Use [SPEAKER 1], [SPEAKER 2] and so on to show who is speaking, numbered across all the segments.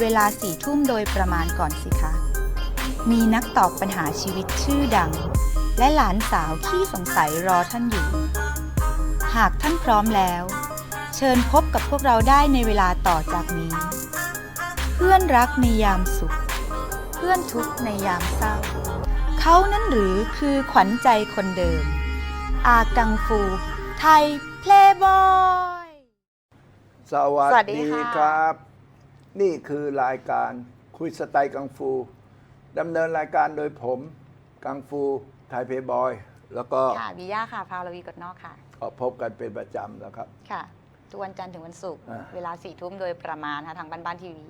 [SPEAKER 1] เวลาสี่ทุ่มโดยประมาณก่อนสิคะ มีนักตอบปัญหาชีวิตชื่อดัง และหลานสาวขี้สงสัยรอท่านอยู่ หากท่านพร้อมแล้ว เชิญพบกับพวกเราได้ในเวลาต่อจากนี้ เพื่อนรักในยามสุข เพื่อนทุกข์ในยามเศร้า เขานั้นหรือคือขวัญใจคนเดิม อากังฟู ไทยเพลย์บอย
[SPEAKER 2] สวัส
[SPEAKER 1] ดี
[SPEAKER 2] ครับ นี่คือรายการคุยสไตล์กังฟูดำเนินรายการโดยผม กังฟูไทยเพย์บอย แล้วก็
[SPEAKER 3] ค่ะบิย่าค่ะพาวลวีกดนอกค่ะ
[SPEAKER 2] ก็พบกันเป็นประจำนะครับ
[SPEAKER 3] ค่ะ ทุกวันจันทร์ถึงวันศุกร์
[SPEAKER 2] อ่า
[SPEAKER 3] เวลาสี่ทุ่มโดยประมาณนะคะทางบ้านบ้านทีวี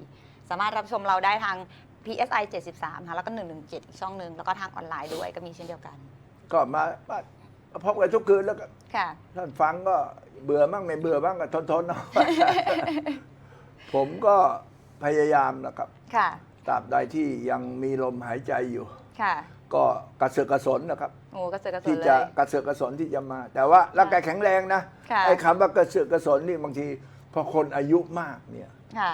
[SPEAKER 3] สามารถรับชมเราได้ทาง PSI 73ค่ะแล้วก็ 117 อีกช่องหนึ่งแล้วก็ทางออนไลน์ด้วยก็มีเช่นเดียวกัน
[SPEAKER 2] ก็มามามาพบกันทุกคืนแล้วก็
[SPEAKER 3] ค่ะ
[SPEAKER 2] ท่านฟังก็เบื่อบ้างไม่เบื่อบ้างก็ทนทนๆเอา ผมก็ พยายามนะครับ
[SPEAKER 3] ค่ะ
[SPEAKER 2] ตราบใดที่ยังมีลมหายใจอยู่
[SPEAKER 3] ค่ะ
[SPEAKER 2] ก็กระเสือกกระสนนะครับ
[SPEAKER 3] โอ้กระเสือกกระสน
[SPEAKER 2] ที่
[SPEAKER 3] เล
[SPEAKER 2] จะ
[SPEAKER 3] ย
[SPEAKER 2] กระเสือกกระสนที่จะมา แต่ว่าร่างกายแข็งแรงนะ
[SPEAKER 3] ค่ะ
[SPEAKER 2] ไอ้คำว่ากระเสือกกระสนนี่บางทีพอคนอายุมากเนี่ย
[SPEAKER 3] ค่ะ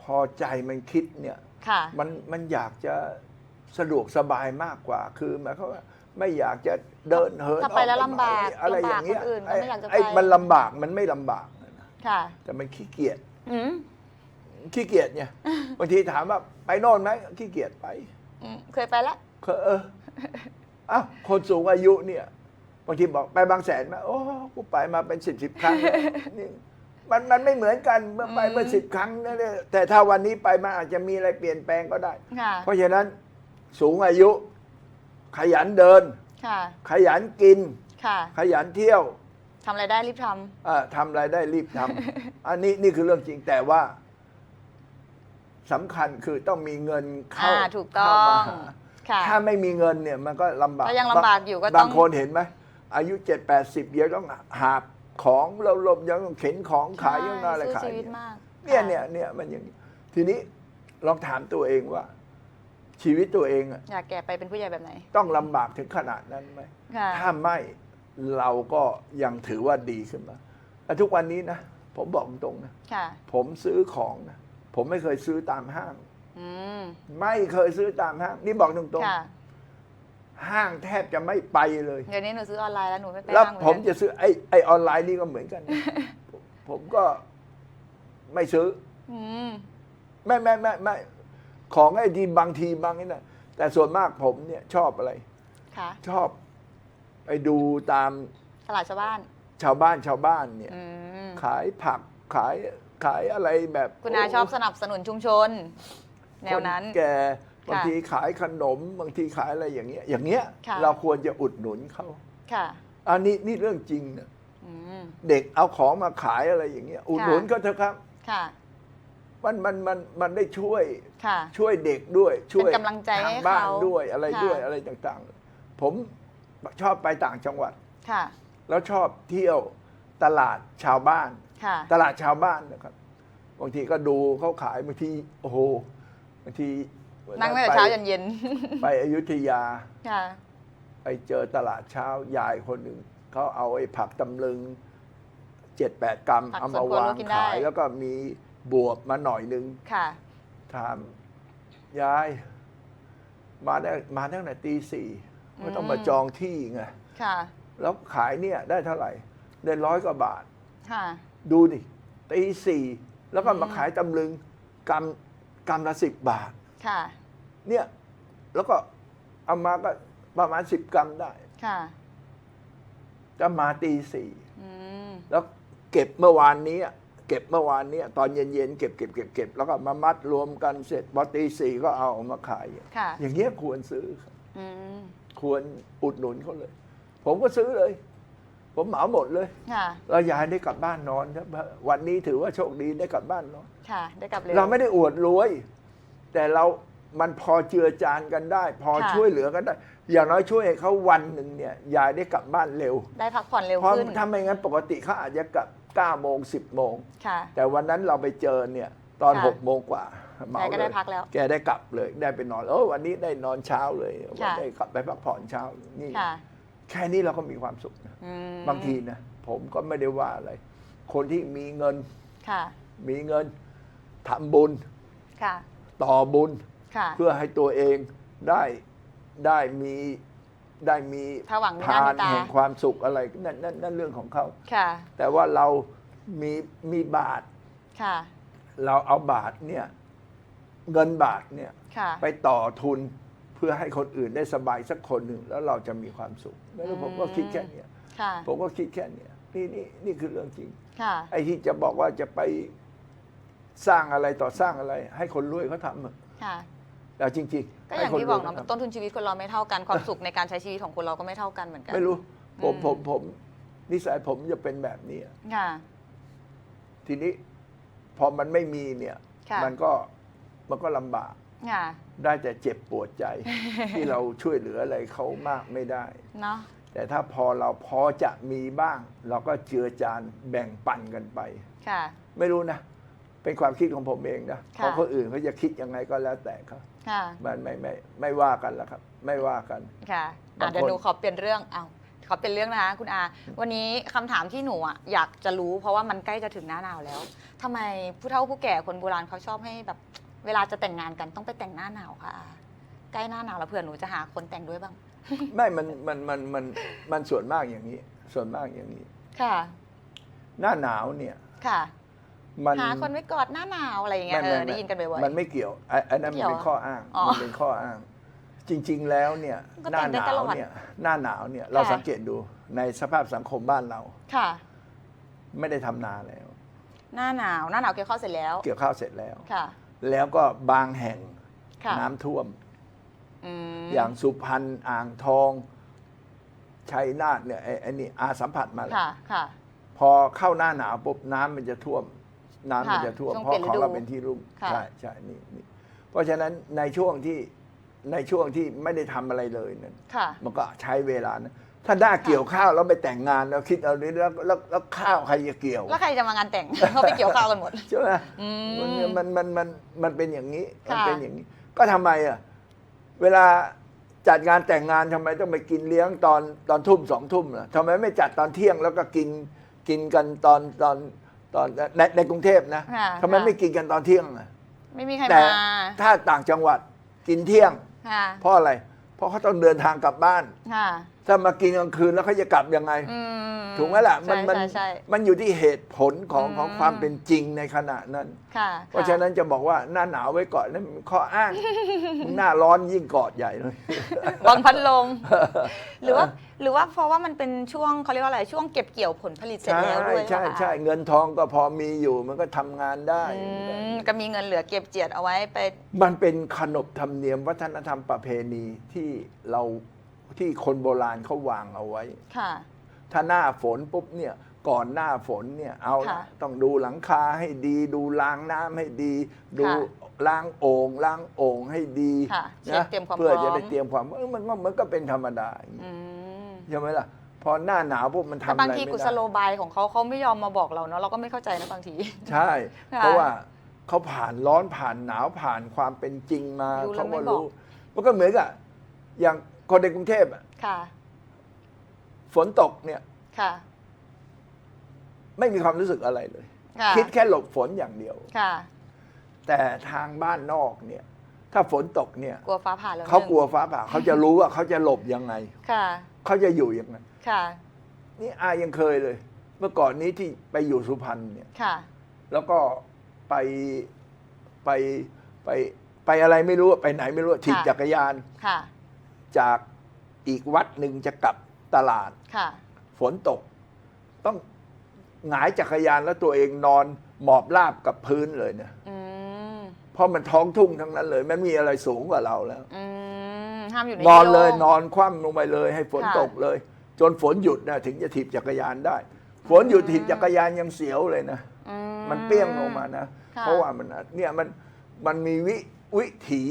[SPEAKER 2] พอใจมันคิดเนี่ย
[SPEAKER 3] ค่ะ
[SPEAKER 2] มันมันอยากจะสะดวกสบายมากกว่า คือหมายความว่าไม่อยากจะเดินเหิน
[SPEAKER 3] ถ้าไปแล้ว
[SPEAKER 2] ออ
[SPEAKER 3] ลำบาก
[SPEAKER 2] อะไรอย่างเงี้ย
[SPEAKER 3] ลำบากคนอื่นก็ไม่อยากจะไป
[SPEAKER 2] ไอ้มันลำบากมันไม่ลำบากนะ
[SPEAKER 3] ค่ะ
[SPEAKER 2] แต่มันขี้เกียจ
[SPEAKER 3] อืม
[SPEAKER 2] ขี้เกียจเนี่ยบางทีถามว่าไปโน่นไหมขี้เกียจไป
[SPEAKER 3] อืมเคยไปแล้ว
[SPEAKER 2] เคยเอออ้าวคนสูงอายุเนี่ยบางทีบอกไปบางแสนมาโอ้กูไปมาเป็นสิบสิบครั้งแล้วนี่มันมันไม่เหมือนกันเมื่อไป
[SPEAKER 3] อืม
[SPEAKER 2] เมื่อสิบครั้งนั่นเนี่ยแต่ถ้าวันนี้ไปมาอาจจะมีอะไรเปลี่ยนแปลงก็ได้
[SPEAKER 3] ค่ะ
[SPEAKER 2] เพราะฉะนั้นสูงอายุ ขยันเดิน
[SPEAKER 3] ค่ะ
[SPEAKER 2] ขยันกิน
[SPEAKER 3] ค่ะ
[SPEAKER 2] ขยันเที่ยว
[SPEAKER 3] ทำอะไรได้รีบท
[SPEAKER 2] อ่าทำอะไรได้รีบทำ อันนี้นี่คือเรื่องจริงแต่ว่า สำคัญคือต้องมีเงินำเข้า
[SPEAKER 3] อ่าถูกต้อ
[SPEAKER 2] เข้ามางหา
[SPEAKER 3] ค่ะ
[SPEAKER 2] ถ้าไม่มีเงินเนี่ยมันก็ลำบาก
[SPEAKER 3] ก็ยังลำบากอยู่ก็ต้อง
[SPEAKER 2] บางคนเห็นไหมอายุเจ็ดแปดสิบยังต้องหาบของเราลมยังต้องเข็นของขายยังอะไร
[SPEAKER 3] สู้
[SPEAKER 2] ขาย
[SPEAKER 3] ชีวิต
[SPEAKER 2] เนี่ย
[SPEAKER 3] มาก
[SPEAKER 2] เนี่ย
[SPEAKER 3] ค่ะ
[SPEAKER 2] เนี่ยเนี่ยมันอย่างนี้ทีนี้ลองถามตัวเองว่า ชีวิตตัวเองอะ
[SPEAKER 3] อยากแก่ไปเป็นผู้ใหญ่แบบไหน
[SPEAKER 2] ต้องลำบากถึงขนาดนั้นไหม
[SPEAKER 3] ค่ะ
[SPEAKER 2] ถ้าไม่เราก็ยังถือว่าดีขึ้นมาแต่ทุกวันนี้นะ ผมบอกตรงนะ
[SPEAKER 3] ค่ะ
[SPEAKER 2] ผมซื้อของนะ ผมไม่เคยซื้อตามห้าง
[SPEAKER 3] อืม
[SPEAKER 2] ไม่เคยซื้อตามห้าง นี่บอกตรง
[SPEAKER 3] ค่ะ
[SPEAKER 2] ๆ ห้างแทบจะไม่ไปเลย
[SPEAKER 3] เดี๋ยวนี้หนูซื้อออนไลน์แล้วหนูไม่ไป
[SPEAKER 2] แล้ว
[SPEAKER 3] ห้างเหอน
[SPEAKER 2] ผม
[SPEAKER 3] กัน
[SPEAKER 2] จะซื้อไอ้ไอ้ออนไลน์นี่ก็เหมือนกัน ผมผมก็ไม่ซื้อ
[SPEAKER 3] อืม
[SPEAKER 2] ไม่ไม่ไม่ไม่ของไอ้ที่บางทีบางนี่นะแต่ส่วนมากผมเนี่ยชอบอะไร
[SPEAKER 3] ค่ะ
[SPEAKER 2] ชอบ ไปดูตาม
[SPEAKER 3] ตลาดชาวบ้าน
[SPEAKER 2] ชาวบ้านชาวบ้านเนี่ย
[SPEAKER 3] อืม
[SPEAKER 2] ขายผักขาย ขายอะไรแบบ
[SPEAKER 3] คุณอาชอบสนับสนุนชุมชน แนวนั้น
[SPEAKER 2] คแก่บาง
[SPEAKER 3] ค่ะ
[SPEAKER 2] ทีขายขนม บางทีขายอะไรอย่างเงี้ย อย่างเงี้ย
[SPEAKER 3] ค่ะ
[SPEAKER 2] เราควรจะอุดหนุนเขา
[SPEAKER 3] ค่ะ
[SPEAKER 2] อันนี้นี่เรื่องจริงนะ
[SPEAKER 3] อืม
[SPEAKER 2] เด็กเอาของมาขายอะไรอย่างเงี้ย อุดหนุน
[SPEAKER 3] ค่ะ
[SPEAKER 2] เขาเถอะครับ
[SPEAKER 3] ค่ะ
[SPEAKER 2] มันมันมันมันได้ช่วย
[SPEAKER 3] ค่ะ
[SPEAKER 2] ช่วยเด็กด้วยช่วย
[SPEAKER 3] เป็นกำลังใจให้
[SPEAKER 2] ทางบ้าน
[SPEAKER 3] เขา
[SPEAKER 2] ด้วยอะไร
[SPEAKER 3] ค่ะ
[SPEAKER 2] ด้วยอะไรต่างๆ ผมชอบไปต่างจังหวัด
[SPEAKER 3] ค่ะ
[SPEAKER 2] แล้วชอบเที่ยวตลาดชาวบ้าน
[SPEAKER 3] ค่ะ
[SPEAKER 2] ตลาดชาวบ้านนะครับบางทีก็ดูเขาขายบางทีโอ้โหบางที
[SPEAKER 3] นั่งตั้งแต่เช้ายันเย็น
[SPEAKER 2] ไปอยุธยา
[SPEAKER 3] ค่ะ
[SPEAKER 2] ไปเจอตลาดเช้ายายคนหนึ่งเขาเอาไอ้ผักตำลึงเจ็ดแปดกรัม
[SPEAKER 3] ผัก
[SPEAKER 2] เอา
[SPEAKER 3] สวน
[SPEAKER 2] มา
[SPEAKER 3] ครัว
[SPEAKER 2] วาง
[SPEAKER 3] เรากินได้
[SPEAKER 2] ขาย แล้วก็มีบวบมาหน่อยหนึ่ง
[SPEAKER 3] ค่ะ
[SPEAKER 2] ถามยาย มาได้มาตั้งแต่ตีสี่ก็ต้องมาจองที่ไง
[SPEAKER 3] ค่ะ
[SPEAKER 2] แล้วขายเนี่ยได้เท่าไหร่ ได้ร้อยกว่าบาท
[SPEAKER 3] ค่ะ
[SPEAKER 2] ดูดิตีสี่แล้วก็มา
[SPEAKER 3] อืม
[SPEAKER 2] ขายตำลึงกรัมกรัมละสิบบาท
[SPEAKER 3] ค่ะ
[SPEAKER 2] เนี่ยแล้วก็เอามาก็ประมาณสิบกรัมได้
[SPEAKER 3] ค่ะ
[SPEAKER 2] จะมาตีสี่
[SPEAKER 3] อืม
[SPEAKER 2] แล้วเก็บเมื่อวานนี้เก็บเมื่อวานนี้ตอนเย็นๆเก็บเก็บเก็บเก็บแล้วก็มามัดรวมกันเสร็จพอตีสี่ก็เอาออกมาขาย
[SPEAKER 3] ค่ะ
[SPEAKER 2] อย่างเงี้ยควรซื้อครับ
[SPEAKER 3] อืม
[SPEAKER 2] ควรอุดหนุนเขาเลย ผมก็ซื้อเลย ผมเหมาหมดเลย
[SPEAKER 3] ค่ะ
[SPEAKER 2] แล้วยายได้กลับบ้านนอนครับวันนี้ถือว่าโชคดีได้กลับบ้านนอน
[SPEAKER 3] ค่ะ ได้กลับเร็ว
[SPEAKER 2] เราไม่ได้อวดรวย แต่เรามันพอเจือจานกันได้ พอ
[SPEAKER 3] ค่ะ
[SPEAKER 2] ช่วยเหลือกันได้ อย่างน้อยช่วยให้เขาวันหนึ่งเนี่ยยายได้กลับบ้านเร็ว
[SPEAKER 3] ได้พักผ่อนเร็ว
[SPEAKER 2] เพราะ
[SPEAKER 3] ขึ้น
[SPEAKER 2] ถ้าไม่งั้นปกติเขาอาจจะกลับ9โมง10โมง
[SPEAKER 3] ค่ะ
[SPEAKER 2] แต่วันนั้นเราไปเจอเนี่ยตอน
[SPEAKER 3] ค่ะ
[SPEAKER 2] หกโมงกว่าเหมา
[SPEAKER 3] แกก็
[SPEAKER 2] เล
[SPEAKER 3] ได้
[SPEAKER 2] ย
[SPEAKER 3] พักแล้ว
[SPEAKER 2] แกได้กลับเลย ได้ไปนอนเออวันนี้ได้นอนเช้าเลย
[SPEAKER 3] ค่ะ
[SPEAKER 2] ได้กลับไปพักผ่อนเช้านี่
[SPEAKER 3] ค่ะ
[SPEAKER 2] แค่นี้เราก็มีความสุขนะ
[SPEAKER 3] อืม
[SPEAKER 2] บางทีนะผมก็ไม่ได้ว่าอะไร คนที่มีเงิน
[SPEAKER 3] ค่ะ
[SPEAKER 2] มีเงินทำบุญ
[SPEAKER 3] ค่ะ
[SPEAKER 2] ต่อบุญ
[SPEAKER 3] ค่ะ
[SPEAKER 2] เพื่อให้ตัวเองได้ได้มีได้มี
[SPEAKER 3] ถ้าหวังมีหน้า
[SPEAKER 2] ทา
[SPEAKER 3] มี
[SPEAKER 2] น
[SPEAKER 3] ตา
[SPEAKER 2] แห่งความสุขอะไรนั่นนั่นนั่นเรื่องของเขา
[SPEAKER 3] ค่ะ
[SPEAKER 2] แต่ว่าเรามีมีบาท
[SPEAKER 3] ค่ะ
[SPEAKER 2] เราเอาบาทเนี่ย เงินบาทเนี่ย
[SPEAKER 3] ค่ะ
[SPEAKER 2] ไปต่อทุนเพื่อให้คนอื่นได้สบายสักคนหนึ่งแล้วเราจะมีความสุขไม่รู้ผมก็คิดแค่เนี้ย
[SPEAKER 3] ค่ะ
[SPEAKER 2] ผมก็คิดแค่เนี้ยนี่นี่นี่คือเรื่องจริง
[SPEAKER 3] ค่ะ
[SPEAKER 2] ไอ้ที่จะบอกว่าจะไปสร้างอะไรต่อสร้างอะไร ให้คนรวยเขาทำเถอะ
[SPEAKER 3] ค่ะ
[SPEAKER 2] แต่จริงๆ
[SPEAKER 3] ก็อย่าง
[SPEAKER 2] ให้ค
[SPEAKER 3] ที่บอก
[SPEAKER 2] รวย
[SPEAKER 3] เนาะ
[SPEAKER 2] ขทำ
[SPEAKER 3] ต้นทุนชีวิตคนเราไม่เท่ากัน ความสุขในการใช้ชีวิตของคนเราก็ไม่เท่ากันเหมือนกัน
[SPEAKER 2] ไม่รู้ผม
[SPEAKER 3] อืม
[SPEAKER 2] ผมผมนิสัยผมจะเป็นแบบนี้
[SPEAKER 3] ค่ะ
[SPEAKER 2] ทีนี้พอมันไม่มีเนี่ย
[SPEAKER 3] ค่ะ
[SPEAKER 2] มันก็มันก็ลำบาก
[SPEAKER 3] ค่ะ
[SPEAKER 2] ได้แต่เจ็บปวดใจ ที่เราช่วยเหลืออะไรเขามากไม่ได้
[SPEAKER 3] เนาะ
[SPEAKER 2] แต่ถ้าพอเราพอจะมีบ้าง เราก็เจือจานแบ่งปันกันไป
[SPEAKER 3] ค่ะ
[SPEAKER 2] ไม่รู้นะ เป็นความคิดของผมเองนะ
[SPEAKER 3] ค่ะ
[SPEAKER 2] ของคนอื่นเขาจะคิดยังไงก็แล้วแต่เขา
[SPEAKER 3] ค่ะ
[SPEAKER 2] มันไม่ไม่ไม่ว่ากันแล้วครับ ไม่ว่ากัน
[SPEAKER 3] ค่ะอะ
[SPEAKER 2] บางคน
[SPEAKER 3] เดี๋ยวหนูขอเปลี่ยนเรื่องเอาขอเปลี่ยนเรื่องนะคะคุณอา วันนี้คำถามที่หนูอะอยากจะรู้ เพราะว่ามันใกล้จะถึงหน้าหนาวแล้วทำไมผู้เฒ่าผู้แก่คนโบราณเขาชอบให้แบบ เวลาจะแต่งงานกันต้องไปแต่งหน้าหนาวค่ะอาใกล้หน้าหนาวแล้วเผื่อหนูจะหาคนแต่งด้วยบ้าง
[SPEAKER 2] ไม่มันมันมันมันมันส่วนมากอย่างนี้ ส่วนมากอย่างนี้
[SPEAKER 3] ค่ะ
[SPEAKER 2] หน้าหนาวเนี่ย
[SPEAKER 3] ค่ะ
[SPEAKER 2] มัน
[SPEAKER 3] หาคนไว้กอดหน้าหนาวอะไรอย่างเงี้ยเออได้ยินกันบ่อย
[SPEAKER 2] มันไม่เกี่ยวไอ้ไอ้นั้น
[SPEAKER 3] ไม่
[SPEAKER 2] มัน
[SPEAKER 3] เกี่ยว
[SPEAKER 2] เป็นข้ออ้าง
[SPEAKER 3] อ๋อ
[SPEAKER 2] มันเป็นข้ออ้าง จริง ๆ แล้วเนี่ย
[SPEAKER 3] ก็
[SPEAKER 2] ห
[SPEAKER 3] แต่
[SPEAKER 2] น้างห
[SPEAKER 3] ได้
[SPEAKER 2] นา
[SPEAKER 3] ตล
[SPEAKER 2] ว
[SPEAKER 3] อด
[SPEAKER 2] เนี่ย หน้าหนาวเนี่ย เรา
[SPEAKER 3] ค่ะ
[SPEAKER 2] สังเกตดูในสภาพสังคมบ้านเรา
[SPEAKER 3] ๆค่ะ
[SPEAKER 2] ไม่ได้ทำนาแล้ว
[SPEAKER 3] หน้าหนาว หน้าหนาวเกี่ยวข้าวเสร็จแล้ว
[SPEAKER 2] เกี่ยวข้าวเสร็จแล้ว
[SPEAKER 3] ค่ะ
[SPEAKER 2] แล้วก็บางแห่ง
[SPEAKER 3] ค่ะ
[SPEAKER 2] น้ำท่วม
[SPEAKER 3] อืม
[SPEAKER 2] อย่างสุพรรณอ่างทองชัยนาทเนี่ยไอ้ไอ้นี่อาสัมผัสมาแล้ว
[SPEAKER 3] ค่ะค่ะ
[SPEAKER 2] พอเข้าหน้าหนาวปุ๊บน้ำมันจะท่วม น้ำมัน
[SPEAKER 3] ค่ะ
[SPEAKER 2] จะท่วม
[SPEAKER 3] ช่วง
[SPEAKER 2] เพราะ
[SPEAKER 3] เปลี่ยนฤ
[SPEAKER 2] ของ
[SPEAKER 3] ดู
[SPEAKER 2] เราเป็นที่รุ่ม
[SPEAKER 3] ค่ะ
[SPEAKER 2] ใช่ใช่นี่นี่เพราะฉะนั้นในช่วงที่ในช่วงที่ไม่ได้ทำอะไรเลยนั้น
[SPEAKER 3] ค่ะ
[SPEAKER 2] มันก็ใช้เวลานะ ถ้าได้เกี่ยวข้าวแล้วไปแต่งงานแล้วคิดเอาดิแล้วแล้วแล้วข้าวใครจะเกี่ยว
[SPEAKER 3] แล้วใครจะมางานแต่ง เขาไปเกี่ยวข้าวกันหมด
[SPEAKER 2] ใช่ไหม
[SPEAKER 3] อืม
[SPEAKER 2] มันมันมันมันมันเป็นอย่างนี้มัน
[SPEAKER 3] ค่ะ
[SPEAKER 2] เป็นอย่างนี้ ก็ทำไมอะเวลาจัดงานแต่งงานทำไมต้องไปกินเลี้ยงตอนตอนทุ่มสองทุ่มล่ะทำไมไม่จัดตอนเที่ยงแล้วก็กินกินกันตอนตอนตอนในในกรุงเทพนะ
[SPEAKER 3] ค่ะ
[SPEAKER 2] ทำไมไม่กินกันตอนเที่ยงอะ
[SPEAKER 3] ไม่มีใคร
[SPEAKER 2] แต่
[SPEAKER 3] มา
[SPEAKER 2] ถ้าต่างจังหวัดกินเที่ยง
[SPEAKER 3] ค่ะ
[SPEAKER 2] เพราะอะไร เพราะเขาต้องเดินทางกลับบ้าน
[SPEAKER 3] ค่ะ
[SPEAKER 2] ถ้ามากินกลางคืนแล้วเขาจะกลับยังไง
[SPEAKER 3] อืม
[SPEAKER 2] ถูกไหมล่ะมัน
[SPEAKER 3] ใช่
[SPEAKER 2] มัน
[SPEAKER 3] ใช่ใช่
[SPEAKER 2] มันอยู่ที่เหตุผลของ
[SPEAKER 3] อืม
[SPEAKER 2] ของความเป็นจริงในขณะนั้น
[SPEAKER 3] ค่ะ
[SPEAKER 2] เพราะฉะนั้นจะบอกว่าหน้าหนาวไว้ก่อนนั่นมันข้ออ้างมึงหน้าร้อนยิ่งกอดใหญ่เลย
[SPEAKER 3] วางพัดลม หรือว่า หรือว่าเพราะว่ามันเป็นช่วงเขาเรียกว่าอะไรช่วงเก็บเกี่ยวผลผลิตเสร็จ
[SPEAKER 2] ใช่
[SPEAKER 3] แล้วด้วย
[SPEAKER 2] ใช่
[SPEAKER 3] ป่ะคะ
[SPEAKER 2] ใช่เงินทองก็พอมีอยู่มันก็ทำงานได้
[SPEAKER 3] อืมก็มีเงินเหลือเก็บเจียดเอาไว้ไป
[SPEAKER 2] มันเป็นขนบธรรมเนียมวัฒนธรรมประเพณีที่เรา ที่คนโบราณเขาวางเอาไว้
[SPEAKER 3] ค่ะ
[SPEAKER 2] ถ้าหน้าฝนปุ๊บเนี่ยก่อนหน้าฝนเนี่ยเอาละ
[SPEAKER 3] ค่ะ
[SPEAKER 2] ต้องดูหลังคาให้ดี ดูล้างน้ำให้ดี ดู
[SPEAKER 3] ค่ะ
[SPEAKER 2] ล้างโอ่งล้างโอ่งให้ดี
[SPEAKER 3] ค่ะเช็ค
[SPEAKER 2] นะ
[SPEAKER 3] เตรียมความ
[SPEAKER 2] เพื่อ
[SPEAKER 3] พร้
[SPEAKER 2] จะ
[SPEAKER 3] อม
[SPEAKER 2] ได้เตรียมความเออมันก็มันก็เป็นธรรมดาอย่างนี้
[SPEAKER 3] อืม
[SPEAKER 2] ใช่ไหมล่ะพอหน้าหนาวปุ๊บมันทำ
[SPEAKER 3] แต่
[SPEAKER 2] อะไร
[SPEAKER 3] บางที
[SPEAKER 2] ไม่
[SPEAKER 3] กุศ
[SPEAKER 2] ได้
[SPEAKER 3] โลบายของเขาเขาไม่ยอมมาบอกเราเนาะเราก็ไม่เข้าใจนะบางที
[SPEAKER 2] ใช่
[SPEAKER 3] ค่ะ
[SPEAKER 2] เพราะว่าเขาผ่านร้อนผ่านหนาวผ่านความเป็นจริงมา
[SPEAKER 3] รู้แล้ว
[SPEAKER 2] เขาก็
[SPEAKER 3] ไม่บอก
[SPEAKER 2] รู้ มันก็เหมือนกับอย่าง คนในกรุงเทพอะ
[SPEAKER 3] ค่ะ
[SPEAKER 2] ฝนตกเนี่ย
[SPEAKER 3] ค่ะ
[SPEAKER 2] ไม่มีความรู้สึกอะไรเลย
[SPEAKER 3] ค่ะ
[SPEAKER 2] คิดแค่หลบฝนอย่างเดียว
[SPEAKER 3] ค่ะ
[SPEAKER 2] แต่ทางบ้านนอกเนี่ย ถ้าฝนตกเนี่ย
[SPEAKER 3] กลัวฟ้าผ่าแล้ว
[SPEAKER 2] เขา
[SPEAKER 3] หนึ่ง
[SPEAKER 2] กลัวฟ้าผ่าเขาจะรู้ว่าเขาจะหลบยังไง
[SPEAKER 3] ค่ะ
[SPEAKER 2] เขาจะอยู่ยังไง
[SPEAKER 3] ค่ะ
[SPEAKER 2] นี่อายังเคยเลย เมื่อก่อนนี้ที่ไปอยู่สุพรรณเนี่ย
[SPEAKER 3] ค่ะ
[SPEAKER 2] แล้วก็ไปไปไปไปอะไรไม่รู้อะไปไหนไม่รู้อะถีบ
[SPEAKER 3] ค่ะ
[SPEAKER 2] จักรยาน
[SPEAKER 3] ค่ะ
[SPEAKER 2] จากอีกวัดหนึ่งจะกลับตลาด
[SPEAKER 3] ค่ะ
[SPEAKER 2] ฝนตก ต้องหงายจักรยานแล้วตัวเองนอนหมอบราบกับพื้นเลยเนี่ย
[SPEAKER 3] อืม
[SPEAKER 2] เพราะมันท้องทุ่งทั้งนั้นเลยไม่มีอะไรสูงกว่าเราแล้ว
[SPEAKER 3] อืม ห้ามอยู่ใน
[SPEAKER 2] นอน
[SPEAKER 3] ที่
[SPEAKER 2] เลย
[SPEAKER 3] โง
[SPEAKER 2] นอนคว่ำลงไปเลย ให้ฝน
[SPEAKER 3] ค่ะ
[SPEAKER 2] ตกเลย จนฝนหยุดนะถึงจะถีบจักรยานได้ ฝนหยุดถีบจักรยานยังเสียวเลยนะ
[SPEAKER 3] อื
[SPEAKER 2] มันเปี้ยงลงมานะ
[SPEAKER 3] ค่ะ
[SPEAKER 2] เพราะว่ามันเนี่ยมันมันมีวิวิถี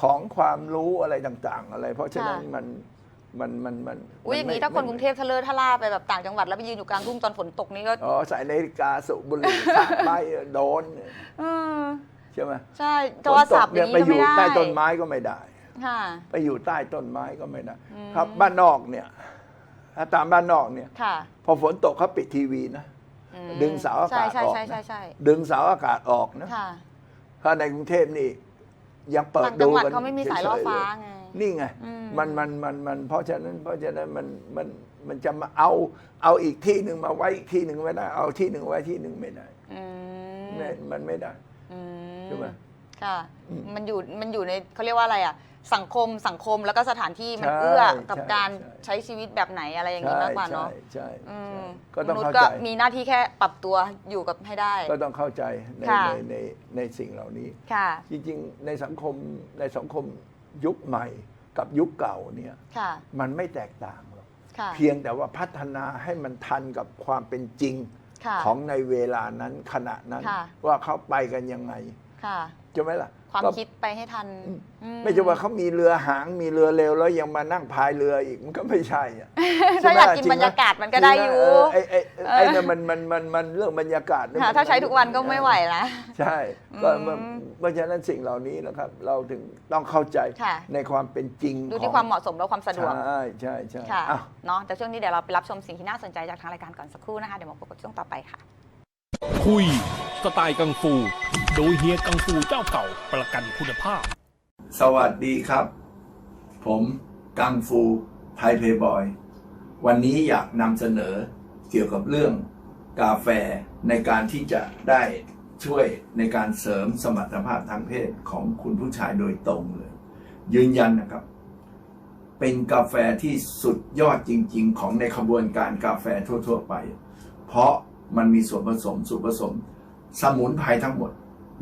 [SPEAKER 2] ของความรู้อะไรต่างๆ อะไร เพราะฉะนั้น
[SPEAKER 3] ค่ะ
[SPEAKER 2] มันมันมันมัน
[SPEAKER 3] อุ้ยอย่างนี้ถ้าคนกรุงเทพทะเลอะทะล่าไปแบบต่างจังหวัดแล้วไปยืนอยู่กลางทุ่งตอนฝนตกนี่ก็
[SPEAKER 2] อ๋อใส่นาฬิกาสุบุหรี่ขาดไปโดน
[SPEAKER 3] เออ
[SPEAKER 2] ใช่ไหม
[SPEAKER 3] ใช่โทรศัพท์อ
[SPEAKER 2] เนี่ย
[SPEAKER 3] ย่าง
[SPEAKER 2] ไป
[SPEAKER 3] นี้
[SPEAKER 2] อ
[SPEAKER 3] ก็
[SPEAKER 2] ยู่
[SPEAKER 3] ไม่ได้
[SPEAKER 2] ใต้ต้นไม้ก็ไม่ได้
[SPEAKER 3] ค่ะ
[SPEAKER 2] ไปอยู่ใต้ต้นไม้ก็ไม่ได้
[SPEAKER 3] อืม
[SPEAKER 2] ครับบ้านนอกเนี่ยถ้าตามบ้านนอกเนี่ย
[SPEAKER 3] ค่ะ
[SPEAKER 2] พอฝนตกเขาปิดทีวีนะ
[SPEAKER 3] อืม
[SPEAKER 2] ดึงเสาอากาศ
[SPEAKER 3] ใช่
[SPEAKER 2] ออก
[SPEAKER 3] ใช่
[SPEAKER 2] นะ
[SPEAKER 3] ใช่ใช่
[SPEAKER 2] ดึงเสาอากาศออกนะ
[SPEAKER 3] ค่ะ
[SPEAKER 2] ถ้าในกรุงเทพนี่ ยังเปิด
[SPEAKER 3] ต่างจั
[SPEAKER 2] ดู
[SPEAKER 3] งหวัด
[SPEAKER 2] กัน
[SPEAKER 3] เขาไม่มีสายล่อ
[SPEAKER 2] เฉๆ
[SPEAKER 3] ฟ้า
[SPEAKER 2] เลย
[SPEAKER 3] ไง
[SPEAKER 2] นี่ไง
[SPEAKER 3] อืม
[SPEAKER 2] มันมันมันมันเพราะฉะนั้นเพราะฉะนั้นมันมันมันจะมาเอาเอาอีกที่หนึ่งมาไว้อีกที่หนึ่งไม่ได้ เอาที่หนึ่งไว้ที่หนึ่งไม่ได้
[SPEAKER 3] อืม
[SPEAKER 2] ไม่มันไม่ได้
[SPEAKER 3] อืม
[SPEAKER 2] ใช่ไหม
[SPEAKER 3] ค่ะ
[SPEAKER 2] อืม
[SPEAKER 3] มันอยู่มันอยู่ในเขาเรียกว่าอะไรอะ สังคมสังคมแล้วก็สถานที่มัน
[SPEAKER 2] ใช่
[SPEAKER 3] เอื้อกับ
[SPEAKER 2] ใช่
[SPEAKER 3] การ
[SPEAKER 2] ใช่
[SPEAKER 3] ใช้ชีวิตแบบไหนอะไรอย่างนี้
[SPEAKER 2] ใช่
[SPEAKER 3] มากกว่าเนาะ
[SPEAKER 2] ใช่ใช่
[SPEAKER 3] อืม
[SPEAKER 2] ใช่ก็ต้อง
[SPEAKER 3] มนุษ
[SPEAKER 2] เข้า
[SPEAKER 3] ย์ก็
[SPEAKER 2] ใจ
[SPEAKER 3] มีหน้าที่แค่ปรับตัวอยู่กับให้ได้
[SPEAKER 2] ก็ต้องเข้าใจใน
[SPEAKER 3] ค่ะ
[SPEAKER 2] ในในในสิ่งเหล่านี้
[SPEAKER 3] ค่ะ
[SPEAKER 2] จริงๆ ในสังคมในสังคมยุคใหม่กับยุคเก่าเนี่ย
[SPEAKER 3] ค่ะ
[SPEAKER 2] มันไม่แตกต่างหรอก
[SPEAKER 3] ค่ะ
[SPEAKER 2] เพียงแต่ว่าพัฒนาให้มันทันกับความเป็นจริง
[SPEAKER 3] ค่ะ
[SPEAKER 2] ของในเวลานั้นขณะนั้น
[SPEAKER 3] ค่ะ
[SPEAKER 2] ว่าเขาไปกันยังไง
[SPEAKER 3] ค่ะ
[SPEAKER 2] ใช่ไหมล่ะ
[SPEAKER 3] ความ
[SPEAKER 2] ก็
[SPEAKER 3] คิดไปให้ทัน
[SPEAKER 2] อืม
[SPEAKER 3] อื
[SPEAKER 2] ไม่ใช่ว่าเขามีเรือหางมีเรือเร็วแล้วยังมานั่งพายเรืออีกมันก็ไม่ใช่อะ
[SPEAKER 3] ถ้าอยากกิน
[SPEAKER 2] จไหม
[SPEAKER 3] บรรยากาศมันก็ได้อยู่
[SPEAKER 2] จริงนะเไอ้ไอ้ไอ้นั่นมันมันมันมันเรื่องบรรยากาศ
[SPEAKER 3] ค่ะถ้าใช้ทุกวันก็ไม่ไหวละ
[SPEAKER 2] ใช่ก็
[SPEAKER 3] อืม
[SPEAKER 2] มันเพราะฉะนั้นสิ่งเหล่านี้นะครับ เราถึงต้องเข้าใจ
[SPEAKER 3] ค่ะ
[SPEAKER 2] ในความเป็นจริง
[SPEAKER 3] ดู
[SPEAKER 2] ข
[SPEAKER 3] ที่
[SPEAKER 2] อง
[SPEAKER 3] ความเหมาะสมและความสะดวก
[SPEAKER 2] ใช่ใช่ใช่
[SPEAKER 3] ค่ะ
[SPEAKER 2] อ้าว
[SPEAKER 3] เนาะแต่ช่วงนี้เดี๋ยวเราไปรับชมสิ่งที่น่าสนใจจากทางรายการก่อนสักครู่นะคะ เดี๋ยวมาพบกับช่วงต่อไปค่ะ
[SPEAKER 4] คุย สไตล์กังฟูโดยเฮียกังฟูเจ้าเก่าประกันคุณภาพ
[SPEAKER 2] สวัสดีครับ ผมกังฟูไทยเพย์บอย วันนี้อยากนำเสนอเกี่ยวกับเรื่องกาแฟในการที่จะได้ช่วยในการเสริมสมรรถภาพทางเพศของคุณผู้ชายโดยตรงเลย ยืนยันนะครับ เป็นกาแฟที่สุดยอดจริง ๆ ของในขบวนการกาแฟทั่ว ๆ ไป เพราะมันมีส่วนผสมส่วนผสม สมุนไพรทั้งหมด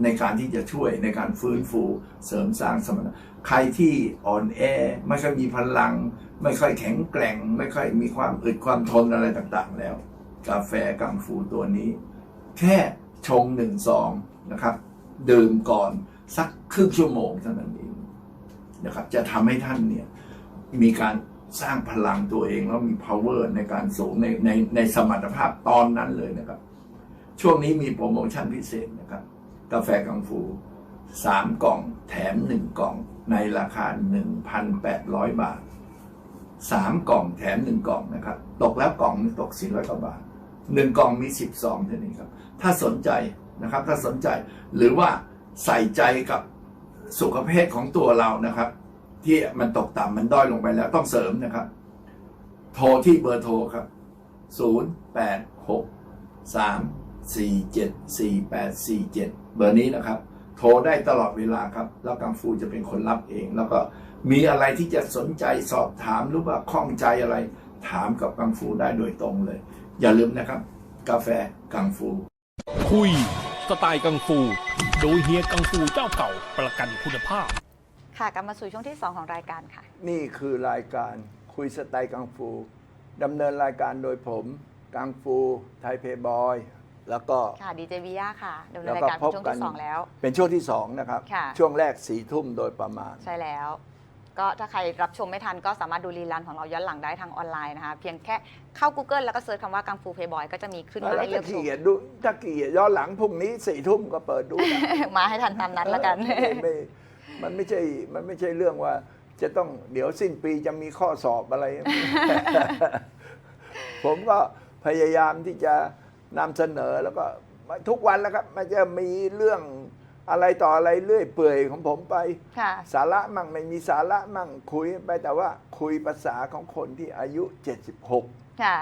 [SPEAKER 2] ในการที่จะช่วยในการฟื้นฟูเสริมสร้างสมรรถใครที่อ่อนแอไม่ค่อยมีพลัง ไม่ค่อยแข็งแกร่ง ไม่ค่อยมีความอึดความทนอะไรต่างๆ แล้ว กาแฟกังฟูตัวนี้ แค่ชงหนึ่งซองนะครับ ดื่มก่อนสักครึ่งชั่วโมงเท่านั้นเองนะครับ จะทำให้ท่านเนี่ยมีการสร้างพลังตัวเองแล้วมี power ในการสูงในในในสมรรถภาพตอนนั้นเลยนะครับ ช่วงนี้มีโปรโมชั่นพิเศษนะครับ กาแฟกังฟูสามกล่องแถมหนึ่งกล่องในราคา 1,800 บาทสามกล่องแถมหนึ่งกล่องนะครับ ตกแล้วกล่องหนึงตก400กว่าบาทหนึ่งกล่องมี10ซองเท่านี้ครับ ถ้าสนใจนะครับ ถ้าสนใจหรือว่าใส่ใจกับสุขภาพของตัวเรานะครับ ที่มันตกต่ำมันด้อยลงไปแล้วต้องเสริมนะครับ โทรที่เบอร์โทรครับ 0 8 6 3 4 7 4 8 4 7 เบอร์นี้นะครับ โทรได้ตลอดเวลาครับ แล้วกังฟูจะเป็นคนรับเอง แล้วก็มีอะไรที่จะสนใจสอบถามหรือว่าข้องใจอะไร ถามกับกังฟูได้โดยตรงเลย อย่าลืมนะครับ กาแฟกังฟู
[SPEAKER 4] คุยสไตล์กังฟู โดยเฮียกังฟูเจ้าเก่าประกันคุณภาพ
[SPEAKER 3] ค่ะกลับมาสู่ช่วงที่ 2 ของรายการค่ะ
[SPEAKER 2] นี่คือรายการคุยสไตล์กังฟูดำเนินรายการโดยผม กังฟู ไทยเพย์บอย แล้วก็
[SPEAKER 3] ค่ะดีเจวิยาค่ะดำเนิ
[SPEAKER 2] แล้
[SPEAKER 3] น
[SPEAKER 2] ว
[SPEAKER 3] รา
[SPEAKER 2] ก็
[SPEAKER 3] ยการ
[SPEAKER 2] พ
[SPEAKER 3] เป็น
[SPEAKER 2] บ
[SPEAKER 3] ช่วง
[SPEAKER 2] กัน
[SPEAKER 3] ที่2แล้ว
[SPEAKER 2] เป็นช่วงที่สองนะครับ
[SPEAKER 3] ค่ะ
[SPEAKER 2] ช่วงแรกสี่ทุ่มโดยประมาณ
[SPEAKER 3] ใช่แล้ว ก็ถ้าใครรับชมไม่ทันก็สามารถดูรีลันของเราย้อนหลังได้ทางออนไลน์นะคะ เพียงแค่เข้า Google แล้วก็เซิร์ชคำว่ากังฟูเพย์บอยก็จะมีขึ้นมา
[SPEAKER 2] แล้ว
[SPEAKER 3] ให้เลื
[SPEAKER 2] ถ้า
[SPEAKER 3] อกช
[SPEAKER 2] ขี้
[SPEAKER 3] ม
[SPEAKER 2] เกียจดูถ้าขี้เกียจย้อนหลังพรุ่งนี้สี่ทุ่มก็เปิดดูนะ
[SPEAKER 3] มาให้ทันตามนั้นแล้วกัน
[SPEAKER 2] ไม่ไม่มันไม่ใช่มันไม่ใช่เรื่องว่าจะต้องเดี๋ยวสิ้นปีจะมีข้อสอบอะไร ผมก็พยายามที่จะ นำเสนอแล้วก็ทุกวันแล้วครับมันจะมีเรื่องอะไรต่ออะไรเรื่อยเปื่อยของผมไป
[SPEAKER 3] ค่ะ
[SPEAKER 2] สาระมั่งไม่มีสาระมั่งคุยไปแต่ว่าคุยภาษาของคนที่อายุ76
[SPEAKER 3] ค่ะ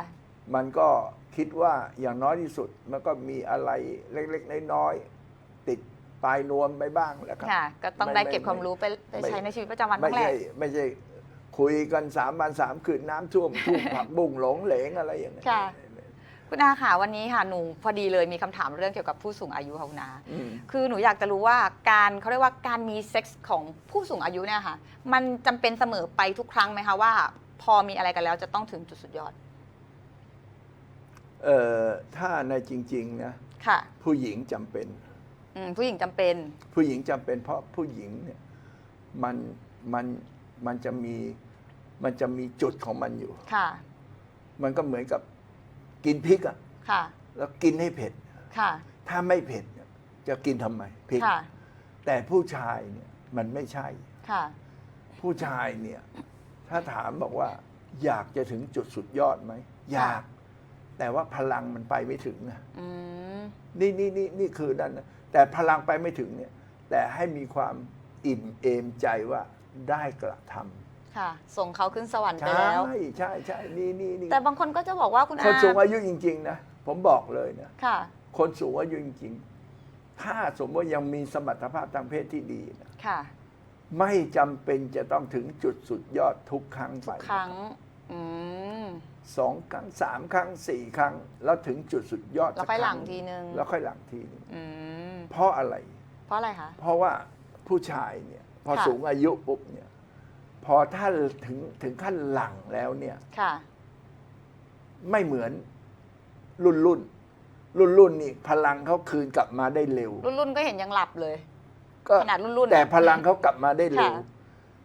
[SPEAKER 2] มันก็คิดว่าอย่างน้อยที่สุด มันก็มีอะไรเล็กๆน้อยๆติดปลายนวมไปบ้างแหล้วครับ
[SPEAKER 3] ค่ะ ก็ต้อง
[SPEAKER 2] ไม่
[SPEAKER 3] ได้
[SPEAKER 2] ไม่
[SPEAKER 3] เก็บความรู้ไปไป
[SPEAKER 2] ไม่
[SPEAKER 3] ใช้ในชีวิตประจำวัน
[SPEAKER 2] ไม่
[SPEAKER 3] บ้างแหละ
[SPEAKER 2] ใช่ไม่ใช่คุยกันสามวันสามคืนน้ำท่วม ทุ่งผักบุ้งหลงเหลงอะไรอย่างเงี้ย
[SPEAKER 3] ค่ะ คุณอาค่ะวันนี้ค่ะหนูพอดีเลยมีคำถามเรื่องเกี่ยวกับผู้สูงอายุค่ะคุณอา
[SPEAKER 2] อืม
[SPEAKER 3] คือหนูอยากจะรู้ว่าการเขาเรียกว่าการมีเซ็กส์ของผู้สูงอายุเนี่ยค่ะ มันจำเป็นเสมอไปทุกครั้งไหมคะว่า พอมีอะไรกันแล้วจะต้องถึงจุดสุดยอด
[SPEAKER 2] เอ่อถ้าในจริงๆนะ
[SPEAKER 3] ค่ะ
[SPEAKER 2] ผู้หญิงจำเป็น
[SPEAKER 3] อืมผู้หญิงจำเป็น
[SPEAKER 2] ผู้หญิงจำเป็นเพราะผู้หญิงเนี่ยมันมันมันจะมีมันจะมีจุดของมันอยู่
[SPEAKER 3] ค่ะ
[SPEAKER 2] มันก็เหมือนกับ กินพริกอะ
[SPEAKER 3] ค่ะ
[SPEAKER 2] แล้วกินให้เผ็ด
[SPEAKER 3] ค่ะ
[SPEAKER 2] ถ้าไม่เผ็ดเนี่ยจะกินทำไมพริก
[SPEAKER 3] ค่ะ
[SPEAKER 2] แต่ผู้ชายเนี่ยมันไม่ใช่
[SPEAKER 3] ค่ะ
[SPEAKER 2] ผู้ชายเนี่ย ถ้าถามบอกว่า อยากจะถึงจุดสุดยอดไหมอยาก แต่ว่าพลังมันไปไม่ถึงนะ
[SPEAKER 3] อืม
[SPEAKER 2] นี่นี่นี่นี่คือนั่นนะแต่พลังไปไม่ถึงเนี่ย แต่ให้มีความอิ่มเอมใจว่าได้กระทำ
[SPEAKER 3] ค่ะ ส่งเขาขึ้นสวรรค์ไป
[SPEAKER 2] ใช่
[SPEAKER 3] แล้ว
[SPEAKER 2] ใช่ใช่นี่นี่นี่
[SPEAKER 3] แต่บางคนก็จะบอกว่าคุณ
[SPEAKER 2] คน
[SPEAKER 3] อา
[SPEAKER 2] สูงอายุจริง ๆ นะ ผมบอกเลยนะ
[SPEAKER 3] ค่ะ
[SPEAKER 2] คนสูงอายุจริง ๆ ถ้าสมมติยังมีสมรรถภาพทางเพศที่ดีนะ
[SPEAKER 3] ค่ะ
[SPEAKER 2] ไม่จำเป็นจะต้องถึงจุดสุดยอดทุกครั้งไป
[SPEAKER 3] ครั้ง อืม
[SPEAKER 2] สองครั้งสามครั้งสี่ครั้ง แล้วถึงจุดสุดยอด
[SPEAKER 3] แล้วค่อย
[SPEAKER 2] สัก
[SPEAKER 3] ห
[SPEAKER 2] รั้
[SPEAKER 3] ลังทีนึง
[SPEAKER 2] แล้วค่อยหลังทีนึง
[SPEAKER 3] อืม
[SPEAKER 2] เพราะอะไร
[SPEAKER 3] เพราะอะไรคะ
[SPEAKER 2] เพราะว่าผู้ชายเนี่ยพอ
[SPEAKER 3] ค่ะ
[SPEAKER 2] สูงอายุปุ๊บเนี่ย พอท่านถึงถึงขั้นหลังแล้วเนี่ย
[SPEAKER 3] ค่ะ
[SPEAKER 2] ไม่เหมือนรุ่นรุ่นรุ่นรุ่นนี่พลังเขาคืนกลับมาได้เร็ว
[SPEAKER 3] รุ่นรุ่นๆก็เห็นยังหลับเลย
[SPEAKER 2] ก็
[SPEAKER 3] ขนาดรุ่นรุ่น
[SPEAKER 2] แต่พลังเขากลับมาได้เร็ว
[SPEAKER 3] ค่ะ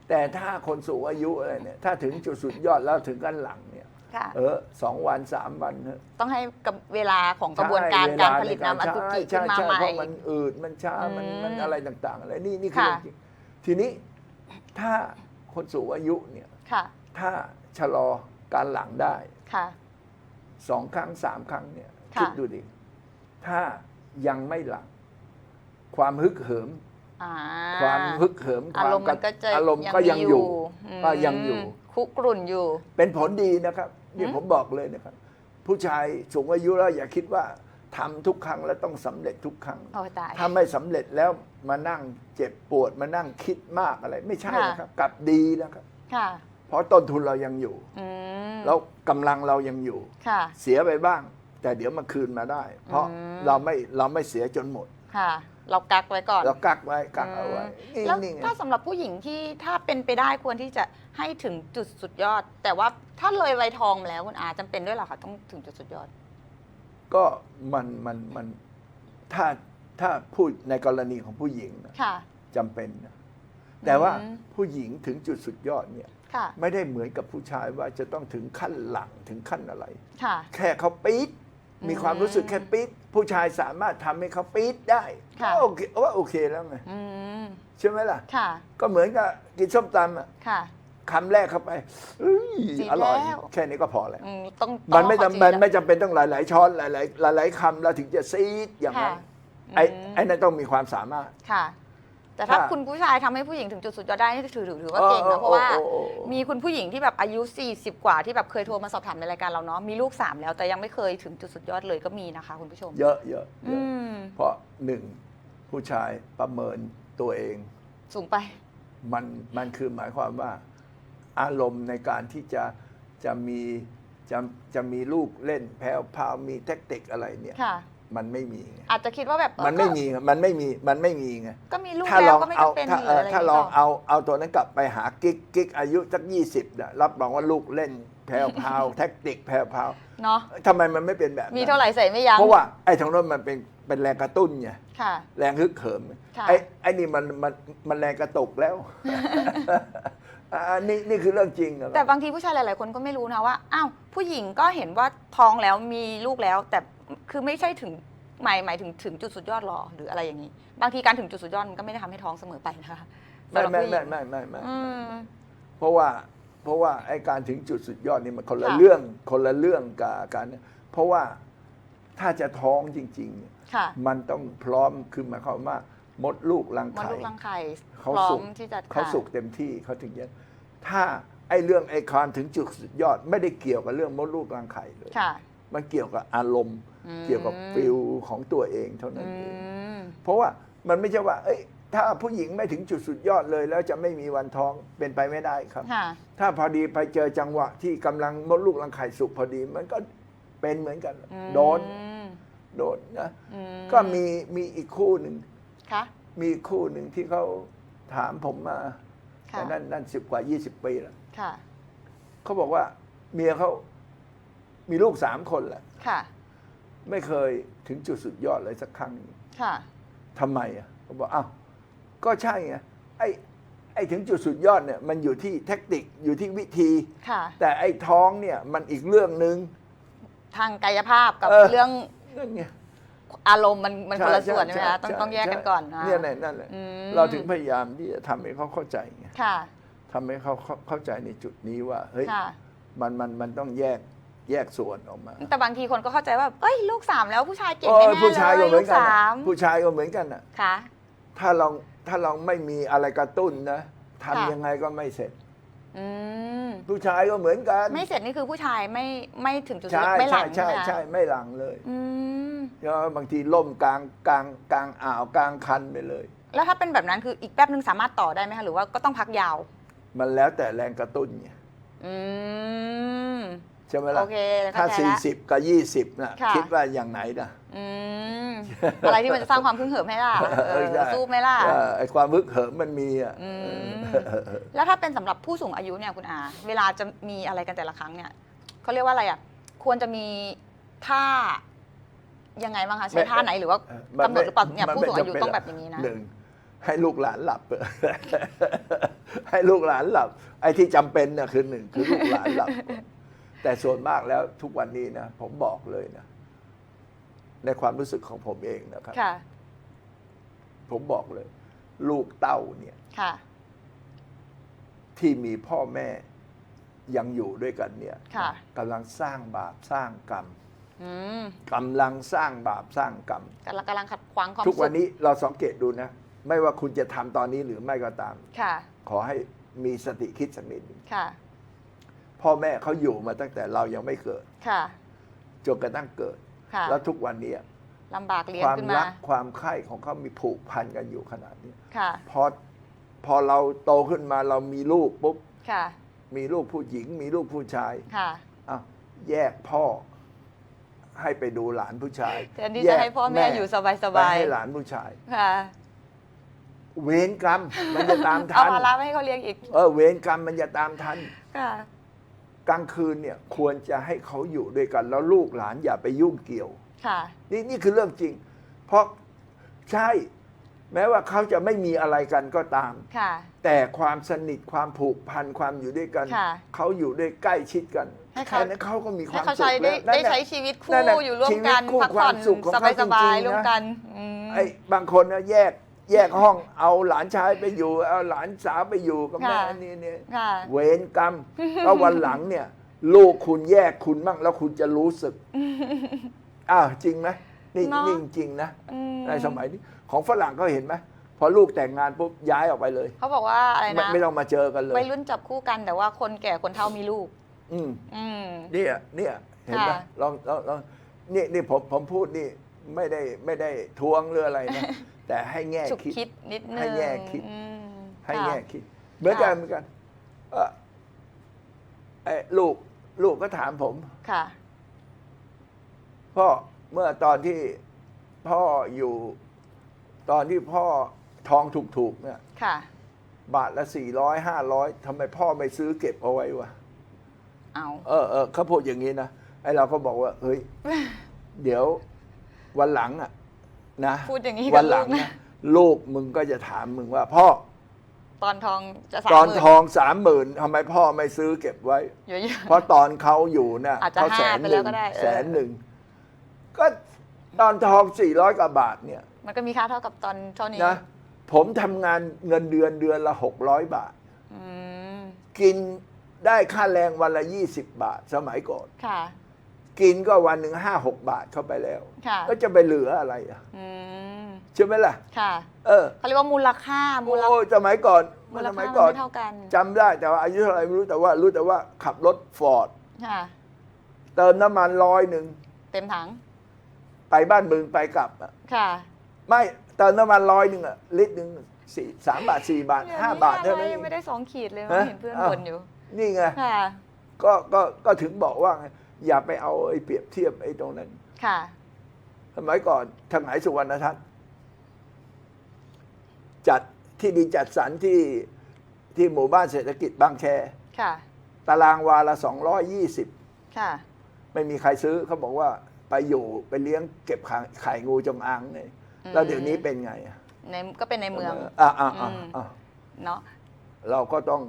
[SPEAKER 2] แต่ถ้าคนสูงอายุอะไรเนี่ย ถ้าถึงจุดสุดยอดแล้วถึงขั้นหลังเนี่ย
[SPEAKER 3] ค่ะ
[SPEAKER 2] เออสองวันสามวันเถอะ
[SPEAKER 3] ต้องให้กับเวลาของกระบวนการ
[SPEAKER 2] ใช่
[SPEAKER 3] การ
[SPEAKER 2] เว
[SPEAKER 3] ผลิตน้ำอสุจิ
[SPEAKER 2] ใช่
[SPEAKER 3] ขึ้นมา
[SPEAKER 2] ใช่
[SPEAKER 3] ใหม่
[SPEAKER 2] เพราะมันอืดมันช้ามัน
[SPEAKER 3] อืม
[SPEAKER 2] มันอะไรต่างๆอะไรนี่นี่คือ
[SPEAKER 3] ค่ะ
[SPEAKER 2] เรื่องจริงทีนี้ถ้า คนสูงอายุเนี่ย
[SPEAKER 3] ค่ะ
[SPEAKER 2] ถ้าชะลอการหลังได้
[SPEAKER 3] ค่ะ
[SPEAKER 2] สองครั้งสามครั้งเนี่ย
[SPEAKER 3] ค่ะ
[SPEAKER 2] คิดดูดิ ถ้ายังไม่หลัง ความฮึกเหิม
[SPEAKER 3] อ่า
[SPEAKER 2] ความฮึกเหิมค
[SPEAKER 3] อาวา
[SPEAKER 2] รม
[SPEAKER 3] มณ์มันก็จะ
[SPEAKER 2] อารมณ์ก็ยังอยู่
[SPEAKER 3] ม
[SPEAKER 2] ก็ยังอยู่
[SPEAKER 3] คุกรุ่นอยู่
[SPEAKER 2] เป็นผลดีนะครับนี่
[SPEAKER 3] หืม
[SPEAKER 2] ผมบอกเลยนะครับ ผู้ชายสูงอายุแล้วอย่าคิดว่าทำทุกครั้งแล้วต้องสำเร็จทุกครั้ง
[SPEAKER 3] โอ้ตาย
[SPEAKER 2] ถ้าไม่สำเร็จแล้ว มานั่งเจ็บปวดมานั่งคิดมากอะไร ไม่ใช่
[SPEAKER 3] ค่ะ
[SPEAKER 2] นะครับกลับดีนะครับ
[SPEAKER 3] ค่ะ
[SPEAKER 2] เพราะต้นทุนเรายังอยู่
[SPEAKER 3] อืม
[SPEAKER 2] แล้วกำลังเรายังอยู่
[SPEAKER 3] ค่ะ
[SPEAKER 2] เสียไปบ้าง แต่เดี๋ยวมาคืนมาได้ เพราะ
[SPEAKER 3] อืม
[SPEAKER 2] เราไม่เราไม่เสียจนหมด
[SPEAKER 3] ค่ะ เรากักไว้ก่อน
[SPEAKER 2] เรากักไว้กักเอาไว้นี่
[SPEAKER 3] แล้ว
[SPEAKER 2] นี่ไง
[SPEAKER 3] ถ้าสำหรับผู้หญิงที่ถ้าเป็นไปได้ควรที่จะให้ถึงจุดสุดยอด แต่ว่าถ้าเลยวัยทองมาแล้วคุณอาจำเป็นด้วยเหรอคะต้องถึงจุดสุดยอด
[SPEAKER 2] ก็มันมันมันถ้า ถ้าพูดในกรณีของผู้หญิงนะ
[SPEAKER 3] ค่ะ
[SPEAKER 2] จำเป็นนะแต่ว่า
[SPEAKER 3] อืม
[SPEAKER 2] ผู้หญิงถึงจุดสุดยอดเนี่ย
[SPEAKER 3] ค่ะ
[SPEAKER 2] ไม่ได้เหมือนกับผู้ชายว่าจะต้องถึงขั้นหลังถึงขั้นอะไร
[SPEAKER 3] ค่ะ
[SPEAKER 2] แค่เขาปี๊ดมีความรู้สึกแค่ปี๊ดผู้ชายสามารถทำให้เขาปี๊ดได้
[SPEAKER 3] ค่ะ
[SPEAKER 2] ก็โอเคว่าโอเคแล้วไง
[SPEAKER 3] อืม
[SPEAKER 2] ใช่ไหมล่ะ
[SPEAKER 3] ค่ะ
[SPEAKER 2] ก็เหมือนกับกินส้มตำอะ
[SPEAKER 3] ค่ะ
[SPEAKER 2] คำแรกเข้าไปเอ้ย
[SPEAKER 3] จีบ
[SPEAKER 2] อร่อย
[SPEAKER 3] แล้ว
[SPEAKER 2] แค่นี้ก็พอแล้ว
[SPEAKER 3] อืมต้อง
[SPEAKER 2] มันไม่
[SPEAKER 3] ต้อง
[SPEAKER 2] จำเป็น
[SPEAKER 3] ขอจีบ
[SPEAKER 2] ไม่จำเป็นต้องหลาย ๆ ช้อนหลาย ๆ หลาย ๆคำแล้วถึงจะซีดอย่างนั้น
[SPEAKER 3] ค่ะ
[SPEAKER 2] ไอ้
[SPEAKER 3] อืม
[SPEAKER 2] ไอ้นั่นต้องมีความสามารถ
[SPEAKER 3] ค่ะ แต่ถ้า
[SPEAKER 2] ถ้า
[SPEAKER 3] คุณผู้ชายทำให้ผู้หญิงถึงจุดสุดยอดได้นี่ถือถือถือว่าเก่งนะเพราะว่า
[SPEAKER 2] โอ้โอ้โอ้โอ้
[SPEAKER 3] มีคุณผู้หญิงที่แบบอายุ 40 กว่าที่แบบเคยโทรมาสอบถามในรายการเราเนาะมีลูก 3 แล้วแต่ยังไม่เคยถึงจุดสุดยอดเลยก็มีนะคะคุณผู้ชม
[SPEAKER 2] เยอะเยอะเย
[SPEAKER 3] อื
[SPEAKER 2] อะ
[SPEAKER 3] ม
[SPEAKER 2] เพราะหนึ่งผู้ชายประเมินตัวเอง
[SPEAKER 3] สูงไป
[SPEAKER 2] มันมันคือหมายความว่า อารมณ์ในการที่จะจะมีจะจะมีลูกเล่นแพรวพราวมีเทคนิคอะไรเนี่ย
[SPEAKER 3] ค่ะ
[SPEAKER 2] มันไม่มีไง
[SPEAKER 3] อาจจะคิดว่าแบบเออ
[SPEAKER 2] มันไม่
[SPEAKER 3] ก็
[SPEAKER 2] มีมันไม่มีมันไม่มีไง
[SPEAKER 3] ก็มีลูก
[SPEAKER 2] ถ้าล
[SPEAKER 3] แล้ว
[SPEAKER 2] อง
[SPEAKER 3] ก็ไม่
[SPEAKER 2] เอา
[SPEAKER 3] จำเป็น
[SPEAKER 2] ถ้า
[SPEAKER 3] ห
[SPEAKER 2] เอ
[SPEAKER 3] รือ
[SPEAKER 2] อ
[SPEAKER 3] อะไร
[SPEAKER 2] ถ้า
[SPEAKER 3] ย่ง
[SPEAKER 2] ล
[SPEAKER 3] นี้
[SPEAKER 2] อง
[SPEAKER 3] เปล่า
[SPEAKER 2] เอาเอาตัวนั้นกลับไปหากิ๊กกิ๊กอายุสักยี่สิบรับรองว่าลูกเล่นแพรวพราวเทคนิคแพรวพราว
[SPEAKER 3] เนาะ
[SPEAKER 2] ทำไมมันไม่เป็นแบบนั้น
[SPEAKER 3] มีเท่าไหร่ใส่ไม่ยั้ง
[SPEAKER 2] เพราะว่าไอ้ทางโน้นมันเป็นเป็นแรงกระตุ้นไง
[SPEAKER 3] ค่ะ
[SPEAKER 2] แรงฮึกเหิม
[SPEAKER 3] ค่ะ
[SPEAKER 2] ไอ้ไอ้นี่มันมันมันแรงกระตุกแล้วอ่านี่นี่คือเรื่องจริงอะ
[SPEAKER 3] แต่บางทีผู้ชายหลาย ๆ คนก็ไม่รู้นะว่า อ้าว ผู้หญิงก็เห็นว่าท้องแล้วมีลูกแล้ว แต่ คือไม่ใช่ถึงหมายหมายถึงถึงจุดสุดยอดหรอหรืออะไรอย่างนี้ บางทีการถึงจุดสุดยอดมันก็ไม่ได้ทำให้ท้องเสมอไปนะคะ
[SPEAKER 2] ไม่
[SPEAKER 3] สำหรับ
[SPEAKER 2] ไม่
[SPEAKER 3] ผู้หญิ
[SPEAKER 2] ไม่
[SPEAKER 3] ง
[SPEAKER 2] ไม่ไม่ไม่
[SPEAKER 3] อืม
[SPEAKER 2] เพราะว่าเพราะว่าไอ้การถึงจุดสุดยอดนี่มันคนละ
[SPEAKER 3] ค่ะ
[SPEAKER 2] เรื่องคนละเรื่องกับการเพราะว่าถ้าจะท้องจริงๆเนี่ย
[SPEAKER 3] ค่ะ
[SPEAKER 2] มันต้องพร้อมคือหมายความว่ามดลูกรัง
[SPEAKER 3] มด
[SPEAKER 2] ไข่
[SPEAKER 3] ลูกรังไข่พ
[SPEAKER 2] เขา
[SPEAKER 3] ร้อ
[SPEAKER 2] สุ
[SPEAKER 3] ม
[SPEAKER 2] ก
[SPEAKER 3] ที่จะ
[SPEAKER 2] เขา
[SPEAKER 3] ค่ะ
[SPEAKER 2] สุกเต็มที่เขาถึงจะถ้าไอ้เรื่องไอ้ความถึงจุดสุดยอด ไม่ได้เกี่ยวกับเรื่องมดลูกรังไข่เลย
[SPEAKER 3] ค่ะ
[SPEAKER 2] มันเกี่ยวกับอารมณ์
[SPEAKER 3] อืม
[SPEAKER 2] เกี่ยวกับฟิลของตัวเองเท่านั้น
[SPEAKER 3] อื
[SPEAKER 2] เอง
[SPEAKER 3] ม
[SPEAKER 2] เพราะว่ามันไม่ใช่ว่า เอ้ย ถ้าผู้หญิงไม่ถึงจุดสุดยอดเลย แล้วจะไม่มีวันท้องเป็นไปไม่ได้ครับ
[SPEAKER 3] ค่ะ
[SPEAKER 2] ถ้าพอดีไปเจอจังหวะที่กำลังมดลูกรังไข่สุกพอดี มันก็เป็นเหมือนกัน
[SPEAKER 3] อืม
[SPEAKER 2] โดนโดนนะ
[SPEAKER 3] อื
[SPEAKER 2] ก็มีมีอีกคู่หนึ่ง
[SPEAKER 3] ค่ะ
[SPEAKER 2] มีอีกคู่หนึ่งที่เขาถามผมมา
[SPEAKER 3] ค่ะ
[SPEAKER 2] แต่นั่นนั่นสิบกว่ายี่สิบปีแล้ว
[SPEAKER 3] ค่ะ
[SPEAKER 2] เขาบอกว่า เมียเขามีลูกสามคนแหละ
[SPEAKER 3] ค่ะ
[SPEAKER 2] ไม่เคยถึงจุดสุดยอดเลยสักครั้งหนึ่ง
[SPEAKER 3] ค่ะ
[SPEAKER 2] ทำไมอะเขาบอกอ้าวก็ใช่ไงไอ้ไอ้อ้ถึงจุดสุดยอดเนี่ยมันอยู่ที่เทคนิคอยู่ที่วิธี
[SPEAKER 3] ค่ะ
[SPEAKER 2] แต่ไอ้ท้องเนี่ยมันอีกเรื่องหนึ่ง
[SPEAKER 3] ทางกายภาพกับ
[SPEAKER 2] เออ
[SPEAKER 3] เรื่อง
[SPEAKER 2] นั่นไง
[SPEAKER 3] อารมณ์มันมันคนละส่วนใช่ไหมคะต้อง
[SPEAKER 2] ใช่
[SPEAKER 3] ต้องแยกกันก่อน
[SPEAKER 2] ใช่
[SPEAKER 3] อ่า
[SPEAKER 2] เนี่ยแหละนั่นแหละ
[SPEAKER 3] อืม
[SPEAKER 2] เราถึงพยายามที่จะทำให้เขาเข้าใจไง
[SPEAKER 3] ค่ะ
[SPEAKER 2] ทำให้เขาเข้าเข้าใจในจุดนี้ว่า เฮ้ย
[SPEAKER 3] ค่ะ
[SPEAKER 2] มันมันมันต้องแยก แยกส่วนออกมา
[SPEAKER 3] แต่บางทีคนก็เข้าใจว่า เอ้ยลูกสามแล้วผู้ชายเก่ง
[SPEAKER 2] โอ้
[SPEAKER 3] แน่
[SPEAKER 2] ย
[SPEAKER 3] ๆ
[SPEAKER 2] ผู้ชายก็
[SPEAKER 3] เลย
[SPEAKER 2] เหมื
[SPEAKER 3] ลู
[SPEAKER 2] อน
[SPEAKER 3] ก
[SPEAKER 2] กัน
[SPEAKER 3] สา
[SPEAKER 2] น่ะ
[SPEAKER 3] ม
[SPEAKER 2] ผู้ชายก็เหมือนกันน่ะ
[SPEAKER 3] ค่ะ
[SPEAKER 2] ถ้าเราถ้าเราไม่มีอะไรกระตุ้นนะ
[SPEAKER 3] ค่ะ
[SPEAKER 2] ทำยังไงก็ไม่เสร็จ
[SPEAKER 3] อืม
[SPEAKER 2] ผู้ชายก็เหมือนกัน
[SPEAKER 3] ไม่เสร็จนี่คือผู้ชายไม่ไม่ถึงจุด
[SPEAKER 2] ใช่
[SPEAKER 3] ไม่หลั
[SPEAKER 2] ใช่
[SPEAKER 3] ง
[SPEAKER 2] ใช่
[SPEAKER 3] ใช่ไหมคะ
[SPEAKER 2] ใช่ไม่หลังเลย
[SPEAKER 3] อืม
[SPEAKER 2] เพราะบางทีล่มกลางกลางกลางอ่าวกลางคันไปเลย
[SPEAKER 3] แล้วถ้าเป็นแบบนั้นคืออีกแป๊บนึงสามารถต่อได้ไหมคะหรือว่าก็ต้องพักยาว
[SPEAKER 2] มันแล้วแต่แรงกระตุ้นไง
[SPEAKER 3] อืม
[SPEAKER 2] ใช่ไหมล่ะ
[SPEAKER 3] โอเคเข้า
[SPEAKER 2] ถ้า
[SPEAKER 3] ใจละ
[SPEAKER 2] 40 กับ 20นะ
[SPEAKER 3] ค่ะ
[SPEAKER 2] คิดว่าอย่างไหนนะ
[SPEAKER 3] อืมอะไรที่มันจะสร้างความพึงเหิมให้ล่ะเออ
[SPEAKER 2] ใช่
[SPEAKER 3] สู้ไหมล่ะ
[SPEAKER 2] เออไอความมึกเหิมมันมีอะ
[SPEAKER 3] อืมแล้วถ้าเป็นสำหรับผู้สูงอายุเนี่ยคุณอา เวลาจะมีอะไรกันแต่ละครั้งเนี่ยเขาเรียกว่าอะไรอะ ควรจะมีท่ายังไงบ้างคะ ใช้ท่าไหนหรือว่า
[SPEAKER 2] มัน
[SPEAKER 3] กำหนดหรือเปล่าเนี่ย
[SPEAKER 2] มัน
[SPEAKER 3] ผู้
[SPEAKER 2] ไม่
[SPEAKER 3] สูงอายุ
[SPEAKER 2] จำเป็น
[SPEAKER 3] ต้องแบบอย่างนี้นะ
[SPEAKER 2] หนึ่งให้ลูกหลานหลับ ให้ลูกหลานหลับ ไอ้ที่จำเป็นน่ะคือหนึ่งคือลูกหลานหลับก่อน แต่ส่วนมากแล้วทุกวันนี้นะผมบอกเลยนะ ในความรู้สึกของผมเองนะครับ
[SPEAKER 3] ค่ะ
[SPEAKER 2] ผมบอกเลย ลูกเต้าเนี่ย
[SPEAKER 3] ค่ะ
[SPEAKER 2] ที่มีพ่อแม่ยังอยู่ด้วยกันเนี่ย
[SPEAKER 3] ค่ะ
[SPEAKER 2] กำลังสร้างบาปสร้างกรรม
[SPEAKER 3] อืม
[SPEAKER 2] กำลังสร้างบาปสร้างกรรม
[SPEAKER 3] กำลังกำลังขัดขวางความ
[SPEAKER 2] ทุกวัน
[SPEAKER 3] สุข
[SPEAKER 2] นี้เราสังเกตดูนะ ไม่ว่าคุณจะทำตอนนี้หรือไม่ก็ตาม
[SPEAKER 3] ค่ะ
[SPEAKER 2] ขอให้มีสติคิดสักนิดหนึ่ง
[SPEAKER 3] ค่ะ
[SPEAKER 2] พ่อแม่เขาอยู่มาตั้งแต่เรายังไม่เกิด
[SPEAKER 3] ค่ะ
[SPEAKER 2] จนกระทั่งเกิด
[SPEAKER 3] ค่ะ
[SPEAKER 2] แล้วทุกวันนี้
[SPEAKER 3] ลำบากเลี้ยง
[SPEAKER 2] ความ
[SPEAKER 3] ขึ้น
[SPEAKER 2] รั
[SPEAKER 3] มา
[SPEAKER 2] กความใคร่ของเขามีผูกพันกันอยู่ขนาดนี้
[SPEAKER 3] ค่ะ
[SPEAKER 2] พอพอเราโตขึ้นมาเรามีลูกปุ๊บ
[SPEAKER 3] ค่ะ
[SPEAKER 2] มีลูกผู้หญิง มีลูกผู้ชาย
[SPEAKER 3] ค่ะ
[SPEAKER 2] อ้าวแยกพ่อ ให้ไปดูหลานผู้ชาย
[SPEAKER 3] แทนที่
[SPEAKER 2] แย
[SPEAKER 3] จะ
[SPEAKER 2] ก
[SPEAKER 3] ให้พ่อแม่อยู่สบายส
[SPEAKER 2] ไป
[SPEAKER 3] บาย
[SPEAKER 2] ให้หลานผู้ชาย
[SPEAKER 3] ค่ะ
[SPEAKER 2] เวรกรรมมันจะตาม
[SPEAKER 3] เอา
[SPEAKER 2] ทัน
[SPEAKER 3] ภาระไม่ให้เขาเลี้ยงอีก
[SPEAKER 2] เออเวรกรรมมันจะตามทัน
[SPEAKER 3] ค่ะ
[SPEAKER 2] กลางคืนเนี่ยควรจะให้เขาอยู่ด้วยกัน แล้วลูกหลานอย่าไปยุ่งเกี่ยว
[SPEAKER 3] ค่ะ
[SPEAKER 2] นี่นี่คือเรื่องจริง เพราะใช่ แม้ว่าเขาจะไม่มีอะไรกันก็ตาม
[SPEAKER 3] ค่ะ
[SPEAKER 2] แต่ความสนิทความผูกพันความอยู่ด้วยกัน
[SPEAKER 3] ค่ะ
[SPEAKER 2] เขาอยู่ด้วยใกล้ชิดกัน
[SPEAKER 3] ให้เขา
[SPEAKER 2] แค่นั้นเขาก็มีค
[SPEAKER 3] ให้
[SPEAKER 2] วาม
[SPEAKER 3] เขา
[SPEAKER 2] สุ
[SPEAKER 3] ใช้
[SPEAKER 2] ข
[SPEAKER 3] ได้
[SPEAKER 2] แล้ว
[SPEAKER 3] ได้
[SPEAKER 2] นั่นน่ะ
[SPEAKER 3] ใช้ชีวิต
[SPEAKER 2] นั่
[SPEAKER 3] คู่
[SPEAKER 2] นน่ะ
[SPEAKER 3] อยู่ร่วม
[SPEAKER 2] ชีวิต
[SPEAKER 3] กัน
[SPEAKER 2] คู่
[SPEAKER 3] พัก
[SPEAKER 2] ควา
[SPEAKER 3] ผ่อ
[SPEAKER 2] ม
[SPEAKER 3] น
[SPEAKER 2] สุขของ
[SPEAKER 3] ส
[SPEAKER 2] เขา
[SPEAKER 3] บายสบาย
[SPEAKER 2] จริงๆนะ
[SPEAKER 3] ร่วมกันอืม
[SPEAKER 2] ไอ้บางคนนะแยก แยกห้องเอาหลานชายไปอยู่ เอาหลานสาวไปอยู่กับแม่
[SPEAKER 3] ค่ะ
[SPEAKER 2] นี่เนี่ย
[SPEAKER 3] ค่ะ
[SPEAKER 2] เวรกรรมแล้ววันหลังเนี่ย ลูกคุณแยกคุณบ้างแล้วคุณจะรู้สึกอ้าวจริงไหมนี่
[SPEAKER 3] เนอะ
[SPEAKER 2] นี่จริงนะ
[SPEAKER 3] อืม
[SPEAKER 2] ในสมัยนี้ของฝรั่งเขาเห็นไหมพอลูกแต่งงานปุ๊บย้ายออกไปเลย
[SPEAKER 3] เขาบอกว่าอะไร
[SPEAKER 2] ไม่
[SPEAKER 3] นะ
[SPEAKER 2] ไม่ต้องมาเจอกันเลย
[SPEAKER 3] วัยรุ่นจับคู่กันแต่ว่าคนแก่คนเฒ่ามีลูก
[SPEAKER 2] อืม
[SPEAKER 3] อืม
[SPEAKER 2] เนี่ยเนี่ยเห็นไหม
[SPEAKER 3] ค่ะ
[SPEAKER 2] ลองลองลองนี่นี่ผมผมพูดนี่ไม่ได้ไม่ได้ทวงหรืออะไรนะแต่ให้แง่
[SPEAKER 3] ฉุก
[SPEAKER 2] คิด
[SPEAKER 3] คิดนิดนึง
[SPEAKER 2] ให้แง่คิด
[SPEAKER 3] อืม
[SPEAKER 2] ให้
[SPEAKER 3] ค่ะ
[SPEAKER 2] แง่คิดเหมือนกัน
[SPEAKER 3] ค่ะ
[SPEAKER 2] เหมือนกันเอ่อไอ้ลูกลูกก็ถามผม
[SPEAKER 3] ค่ะ
[SPEAKER 2] พ่อเมื่อตอนที่พ่ออยู่ ตอนที่พ่อทองถูกๆเนี่ย
[SPEAKER 3] ค่ะ
[SPEAKER 2] บาทละสี่ร้อยห้าร้อยทำไมพ่อไม่ซื้อเก็บเอาไว้วะ
[SPEAKER 3] เอา
[SPEAKER 2] เออเออเขาพูดอย่างนี้นะไอเราก็บอกว่า เฮ้ย เดี๋ยววันหลังอะ นะ
[SPEAKER 3] พูดอย่างนี้
[SPEAKER 2] วั
[SPEAKER 3] กับ
[SPEAKER 2] ห
[SPEAKER 3] ลู
[SPEAKER 2] ลั
[SPEAKER 3] ก
[SPEAKER 2] ง
[SPEAKER 3] นะ
[SPEAKER 2] นะลูกมึงก็จะถามมึงว่า พ่อ
[SPEAKER 3] ตอนทองจะสาม
[SPEAKER 2] ตอน
[SPEAKER 3] หมื่น
[SPEAKER 2] ทองสามหมื่นทำไมพ่อไม่ซื้อเก็บไว้
[SPEAKER 3] เยอะ
[SPEAKER 2] เพราะตอนเขาอยู่น่ะ
[SPEAKER 3] อาจจะ
[SPEAKER 2] เขาแสน
[SPEAKER 3] ห้าไป
[SPEAKER 2] ห
[SPEAKER 3] แล้
[SPEAKER 2] นึ่
[SPEAKER 3] ว
[SPEAKER 2] ง
[SPEAKER 3] ก็ได้เออ
[SPEAKER 2] แสนหนึ่งก็ตอนทองสี่ร้อยกว่าบาทเนี่ย
[SPEAKER 3] ๆมันก็มีค่าเท่ากับตอนเท่านี้
[SPEAKER 2] นะผมทำงานเงินเดือนเดือนละหกร้อยบาท
[SPEAKER 3] อืม
[SPEAKER 2] กินได้ค่าแรงวันละยี่สิบบาทสมัยก่อน
[SPEAKER 3] ค่ะ
[SPEAKER 2] กินก็วันหนึ่งห้าหกบาทเข้าไปแล้ว
[SPEAKER 3] ค่ะ
[SPEAKER 2] ก็จะไปเหลืออะไรอะ
[SPEAKER 3] อืม
[SPEAKER 2] ใช่ไหมล่ะ
[SPEAKER 3] ค่ะ
[SPEAKER 2] เออ
[SPEAKER 3] เขาเรียกว่ามูลค่ามูล
[SPEAKER 2] โอ้ยสมัยก่อน
[SPEAKER 3] มูล
[SPEAKER 2] ส
[SPEAKER 3] ค่า
[SPEAKER 2] มัย
[SPEAKER 3] มัน
[SPEAKER 2] ก่อน
[SPEAKER 3] ไม่เท่ากัน
[SPEAKER 2] จำได้แต่ว่าอายุเท่าไหร่ไม่รู้แต่ว่ารู้แต่ว่าขับรถฟอร์ด
[SPEAKER 3] ค่ะ
[SPEAKER 2] เติมน้ำมันร้อยหนึ่ง
[SPEAKER 3] เต็มถัง
[SPEAKER 2] ไปบ้านมึงไปกลับอะ
[SPEAKER 3] ค่ะ
[SPEAKER 2] ไม่เติมน้ำมันร้อยหนึ่งอะลิตรหนึ่งสี่สามบาทสี่บาทห้าบาทเท่านั้นเอ
[SPEAKER 3] ยัง
[SPEAKER 2] ง
[SPEAKER 3] ไม่ได้สองขีดเลย
[SPEAKER 2] ฮะ
[SPEAKER 3] เห็นเพื่อน
[SPEAKER 2] อ้าว
[SPEAKER 3] บ่นอยู่
[SPEAKER 2] นี่ไง
[SPEAKER 3] ค่ะ
[SPEAKER 2] ก็ก็ก็ถึงบอกว่าไง อย่าไปเอาไอ้เปรียบเทียบไอ้ตรงนั้น
[SPEAKER 3] ค่ะ
[SPEAKER 2] สมัยก่อนทางไหนสุวรรณทัศน์จัดที่ดินจัดสรรที่ที่หมู่บ้านเศรษฐกิจบางแค
[SPEAKER 3] ค่ะ
[SPEAKER 2] ตารางวาละสองร้อยยี่สิบ
[SPEAKER 3] ค่ะ
[SPEAKER 2] ไม่มีใครซื้อเขาบอกว่าไปอยู่ไปเลี้ยงเก็บไข่ไข่งูจงอางเนี่ยแล้วเดี๋ยวนี้เป็นไงอะ
[SPEAKER 3] ในก็เป็นในเมือง
[SPEAKER 2] อ่าอ่าอ่า
[SPEAKER 3] อืม
[SPEAKER 2] อ่า
[SPEAKER 3] เนาะ
[SPEAKER 2] เราก็ต้อง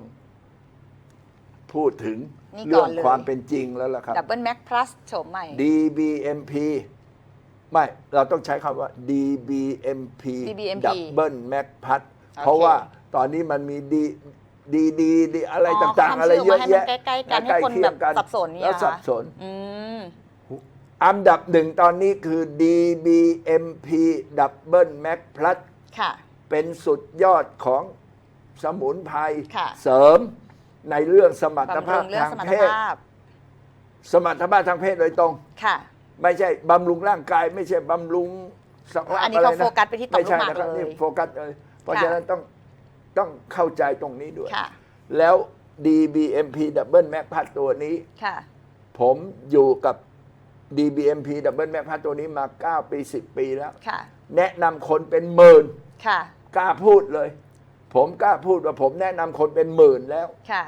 [SPEAKER 2] พูดถึง
[SPEAKER 5] นี่ก่
[SPEAKER 2] เรื่
[SPEAKER 5] อ
[SPEAKER 2] อนง
[SPEAKER 5] เลย
[SPEAKER 2] ความเป็นจริงแล้วล่ะครับ
[SPEAKER 5] ดับเบิลแม็กพลัสโฉมใหม่
[SPEAKER 2] DBMP ไม่ เราต้องใช้คำว่า DBMP
[SPEAKER 5] DBMP
[SPEAKER 2] Double Mac p a t
[SPEAKER 5] โอเค
[SPEAKER 2] เพราะว่าตอนนี้มันมีดีดีดีดีอะไร
[SPEAKER 5] อ๋อ
[SPEAKER 2] ต่าง
[SPEAKER 5] เขา
[SPEAKER 2] ๆ
[SPEAKER 5] ทำ
[SPEAKER 2] อะไร
[SPEAKER 5] ชื่อ
[SPEAKER 2] เยอะ
[SPEAKER 5] มาให้มัน
[SPEAKER 2] แยะ
[SPEAKER 5] ใกล้ๆกันให้
[SPEAKER 2] ใกล้
[SPEAKER 5] คน
[SPEAKER 2] เคียง
[SPEAKER 5] แบบสับสนเนี่ย
[SPEAKER 2] แล้ว
[SPEAKER 5] เหรอคะ
[SPEAKER 2] สับสน
[SPEAKER 5] อืม
[SPEAKER 2] อันดับหนึ่งตอนนี้คือ DBMP Double Mac Plus
[SPEAKER 5] ค่ะ
[SPEAKER 2] เป็นสุดยอดของสมุนไพร
[SPEAKER 5] ค่ะ
[SPEAKER 2] เสริม ในเรื่องสมรรถ
[SPEAKER 5] บำ
[SPEAKER 2] ภา
[SPEAKER 5] รุ
[SPEAKER 2] พ
[SPEAKER 5] งเรื่อง
[SPEAKER 2] ทาง
[SPEAKER 5] สมรร
[SPEAKER 2] เพ
[SPEAKER 5] ถ
[SPEAKER 2] ศ
[SPEAKER 5] ภาพ
[SPEAKER 2] สมรรถภาพทางเพศโดยตรง
[SPEAKER 5] ค่ะ
[SPEAKER 2] ไม่ใช่บำรุงร่างกาย ไม่ใช่บำรุงสภาพ
[SPEAKER 5] อันนี้
[SPEAKER 2] อะไร
[SPEAKER 5] เขา
[SPEAKER 2] นะ
[SPEAKER 5] โฟกัสไปที่ต่อม
[SPEAKER 2] ไม่ใช่
[SPEAKER 5] ลูกหมาก
[SPEAKER 2] นะครับ
[SPEAKER 5] เลย
[SPEAKER 2] นี่โฟกัสเลยเพราะ
[SPEAKER 5] ค่ะ
[SPEAKER 2] ฉะนั้นต้องต้องเข้าใจตรงนี้ด้วย
[SPEAKER 5] ค่ะ
[SPEAKER 2] แล้ว DBMP Double Mac พัดตัวนี้
[SPEAKER 5] ค่ะ
[SPEAKER 2] ผมอยู่กับ DBMP Double Mac พัดตัวนี้มา 9 ปี 10 ปีแล้ว
[SPEAKER 5] ค่ะ
[SPEAKER 2] แนะนำคนเป็นหมื่น
[SPEAKER 5] ค่ะ
[SPEAKER 2] กล้าพูดเลย ผมกล้าพูดว่าผมแนะนำคนเป็นหมื่นแล้ว
[SPEAKER 5] ค่ะ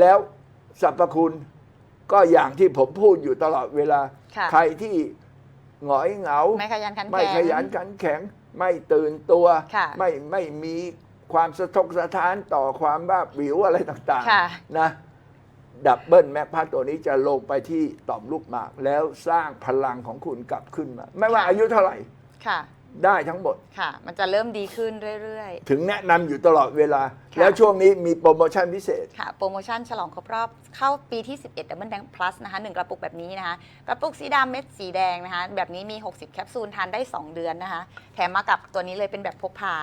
[SPEAKER 2] แล้วสรรพคุณก็อย่างที่ผมพูดอยู่ตลอดเวลา
[SPEAKER 5] ค่ะ
[SPEAKER 2] ใครที่หงอยเหงา
[SPEAKER 5] ไม่ขยันขันแข็ง
[SPEAKER 2] ไม่ขยันขันแข็ง ไม่ตื่นตัว
[SPEAKER 5] ค่ะ
[SPEAKER 2] ไม่ไม่มีความสะทกสะท้านต่อความบ้าบวิวอะไรต่าง
[SPEAKER 5] ค่ะ
[SPEAKER 2] ๆนะดับเบิลแม็กพัทตัวนี้จะลงไปที่ต่อมลูกหมาก แล้วสร้างพลังของคุณกลับขึ้นมา ไม่ว่า
[SPEAKER 5] ค่ะ
[SPEAKER 2] อายุเท่าไหร่
[SPEAKER 5] ค่ะ
[SPEAKER 2] ได้ทั้งหมด
[SPEAKER 5] ค่ะ มันจะเริ่มดีขึ้นเรื่อย
[SPEAKER 2] ถึงแนะนำอยู่ตลอดเวลา
[SPEAKER 5] ค่ะ
[SPEAKER 2] แล้วช่วงนี้มีโปรโมชั่นพิเศษ
[SPEAKER 5] ๆ ค่ะ โปรโมชั่นฉลองครบรอบเข้าปีที่ 11 Double Bank Plus นะคะหนึ่งกระปุกแบบนี้นะคะ กระปุกสีดำเม็ดสีแดงนะคะ แบบนี้มี 60 แคปซูลทานได้ 2 เดือนนะคะ แถมมากับตัวนี้เลยเป็นแบบพกพา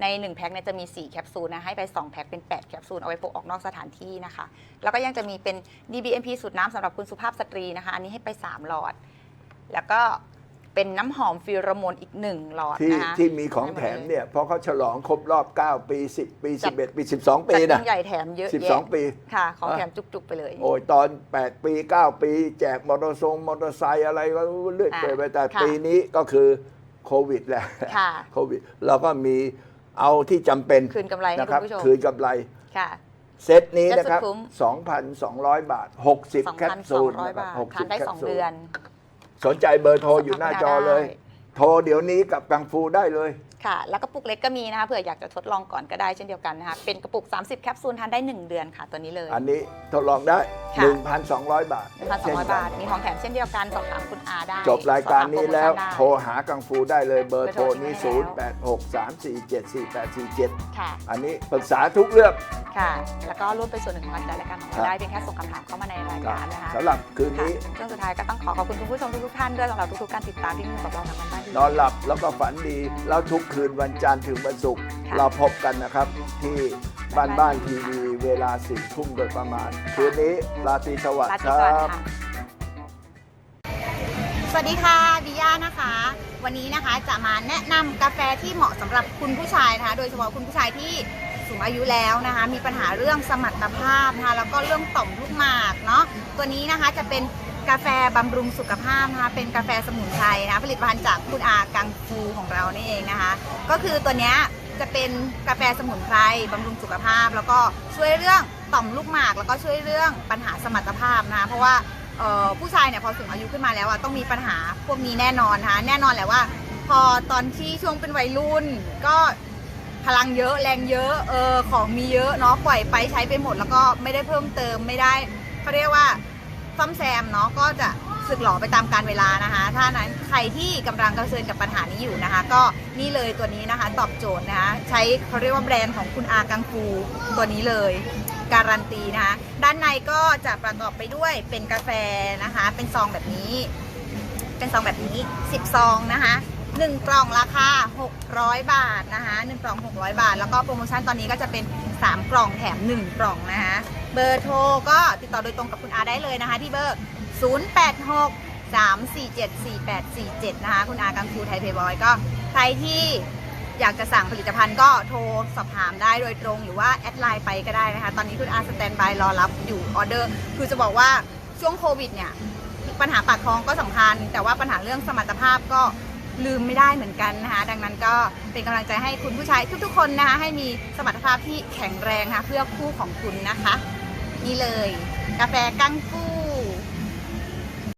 [SPEAKER 5] ใน 1 แพ็คเนี่ยจะมี 4 แคปซูลนะ ให้ไป 2 แพ็คเป็น 8 แคปซูล เอาไว้พกออกนอกสถานที่นะคะ แล้วก็ยังจะมีเป็น DBMP สูตรน้ำสำหรับคุณสุภาพสตรีนะคะ อันนี้ให้ไป 3 หลอด แล้วก็ เป็นน้ำหอมฟิโรโมนอีก1หลอด
[SPEAKER 2] ที่
[SPEAKER 5] นะคะ
[SPEAKER 2] ที่มีของแถมเนี่ยเพราะเขาฉลองครบรอบ 9 ปี 10 ปี
[SPEAKER 5] จัด
[SPEAKER 2] 11 ปี 12 ปี
[SPEAKER 5] จัด
[SPEAKER 2] นะ
[SPEAKER 5] ยิ่งใหญ่แถมเยอะแยะ
[SPEAKER 2] 12 ปี
[SPEAKER 5] ค่ะ ของ
[SPEAKER 2] อะ
[SPEAKER 5] แถมจุกๆไปเลย
[SPEAKER 2] โอ้ยตอน 8 ปี 9 ปี แจกมอเตอร์ทรงมอเตอร์ไซค์อะไรก็เลื่อย
[SPEAKER 5] อ่า
[SPEAKER 2] เปื่อยไปแต่
[SPEAKER 5] ค่ะ
[SPEAKER 2] ปีนี้ก็คือโควิดแหละ
[SPEAKER 5] ค่ะ
[SPEAKER 2] โควิดเราก็มีเอาที่จำเป็น
[SPEAKER 5] คืนกำไรให้
[SPEAKER 2] นะครับ
[SPEAKER 5] คุณผู้ชม
[SPEAKER 2] คืนกำไร
[SPEAKER 5] ค่ะ
[SPEAKER 2] เซตนี้นะครับ
[SPEAKER 5] เซตสุดคุ้ม
[SPEAKER 2] 2,200 บาท 60 แคปซูล
[SPEAKER 5] 2,200
[SPEAKER 2] นะครับ
[SPEAKER 5] บาท ทานได้
[SPEAKER 2] 60แคป
[SPEAKER 5] 2
[SPEAKER 2] ซูล
[SPEAKER 5] เดือน
[SPEAKER 2] สนใจเบอร์โทรอยู่หน้าจอเลย
[SPEAKER 5] ได้
[SPEAKER 2] โทรเดี๋ยวนี้กับกังฟูได้เลย
[SPEAKER 5] ค่ะ แล้วกระปุกเล็กก็มีนะคะเผื่ออยากจะทดลองก่อนก็ได้เช่นเดียวกันนะคะเป็นกระปุก 30 แคปซูลทานได้ 1 เดือนค่ะตัวนี้เลย
[SPEAKER 2] อันนี้ทดลองได้
[SPEAKER 5] ค่ะ
[SPEAKER 2] 1,200 บาท
[SPEAKER 5] 1,200บาท มีของแถมเช่นเดียวกันสอบถามคุณอาได้
[SPEAKER 2] จบรายการนี้แล้ว
[SPEAKER 5] สอบถาม
[SPEAKER 2] โทร
[SPEAKER 5] โปรโมชั่น
[SPEAKER 2] หากังฟูได้เลยเบอร์โทรนี้
[SPEAKER 5] เบอร์โทรทิ้งไว้แล้ว
[SPEAKER 2] 0863474847
[SPEAKER 5] ได้ค่ะ
[SPEAKER 2] อันนี้ปรึกษาทุกเรื่อง
[SPEAKER 5] ค่ะ แล้วก็ร่วมเป็นส่วนหนึ่งของการจัดรายการของ
[SPEAKER 2] ครั
[SPEAKER 5] เรา
[SPEAKER 2] บ
[SPEAKER 5] ได้เพียงแค่ส่งคำถามเข้ามาในรายการนะคะ
[SPEAKER 2] สำหรับคืน
[SPEAKER 5] ค่ะ
[SPEAKER 2] นี้
[SPEAKER 5] ช่วงสุดท้ายก็ต้องขอขอบคุณคุณผู้ชมทุกๆท่านด้วยสำหรับทุกๆการติดตามที่มีกับเราทางบ้านที่
[SPEAKER 2] นอนหลับแล้วก็ฝันดีแล้วทุกคืนวันจันทร์ถึงวันศุกร์
[SPEAKER 5] ค่ะ
[SPEAKER 2] เราพบกันนะครับ ที่บ้านบ้านทีวีเวลาสี่ทุ่มโดยประมาณคืนนี้ราตรีสวัส
[SPEAKER 5] รา
[SPEAKER 2] ดิ์
[SPEAKER 5] ตรี
[SPEAKER 2] ค
[SPEAKER 5] สวัส
[SPEAKER 2] รั
[SPEAKER 5] ดิ์
[SPEAKER 2] บ
[SPEAKER 5] ค่ะ สวัสดีค่ะบิยานะคะ วันนี้นะคะจะมาแนะนำกาแฟที่เหมาะสำหรับคุณผู้ชายนะคะ โดยเฉพาะคุณผู้ชายที่สูงอายุแล้วนะคะ มีปัญหาเรื่องสมรรถภาพนะคะแล้วก็เรื่องต่อมลูกหมากเนาะตัวนี้นะคะจะเป็น กาแฟบำรุงสุขภาพนะคะเป็นกาแฟสมุนไพรนะผลิตภัณฑ์จากคุณอากังฟูของเรานี่เองนะคะ ก็คือตัวเนี้ยจะเป็นกาแฟสมุนไพรบำรุงสุขภาพ แล้วก็ช่วยเรื่องต่อมลูกหมาก แล้วก็ช่วยเรื่องปัญหาสมรรถภาพนะคะเพราะว่าผู้ชายเนี่ยพอสูงอายุขึ้นมาแล้วอะต้องมีปัญหาพวกนี้แน่นอนนะคะแน่นอนแหละว่า พอตอนที่ช่วงเป็นวัยรุ่นก็พลังเยอะแรงเยอะเออของมีเยอะเนาะปล่อยไปใช้ไปหมด แล้วก็ไม่ได้เพิ่มเติมไม่ได้เขาเรียกว่า ซ่อมแซมเนาะก็จะสึกหลอไปตามการเวลานะคะ ถ้านั้นใครที่กำลังเผชิญกับปัญหานี้อยู่นะคะ ก็นี่เลยตัวนี้นะคะตอบโจทย์นะคะ ใช้เขาเรียกว่าแบรนด์ของคุณอากังฟูตัวนี้เลยการันตีนะคะ ด้านในก็จะประกอบไปด้วยเป็นกาแฟนะคะ เป็นซองแบบนี้ เป็นซองแบบนี้ 10 ซองนะคะ1กล่องราคา 600 บาทนะคะ1กล่อง 600 บาท แล้วก็โปรโมชั่นตอนนี้ก็จะเป็น 3 กล่องแถม 1 กล่องนะคะเบอร์โทรก็ติดต่อโดยตรงกับคุณอาได้เลยนะคะ ที่เบอร์ 086 347 4847 นะคะ คุณอากังฟูไทยเพย์บอยก็ใครที่อยากจะสั่งผลิตภัณฑ์ก็โทรสอบถามได้โดยตรงหรือว่าแอดไลน์ไปก็ได้นะคะ ตอนนี้คุณอาสแตนบายรอรับอยู่ออเดอร์ คือจะบอกว่าช่วงโควิดเนี่ย ปัญหาปากท้องก็สำคัญ แต่ว่าปัญหาเรื่องสมรรถภาพก็ ลืมไม่ได้เหมือนกันนะคะ ดังนั้นก็เป็นกำลังใจให้คุณผู้ชายทุกๆคนนะคะให้มีสมรรถภาพที่แข็งแรงนะคะเพื่อคู่ของคุณนะคะ นี่เลย กาแฟกังฟู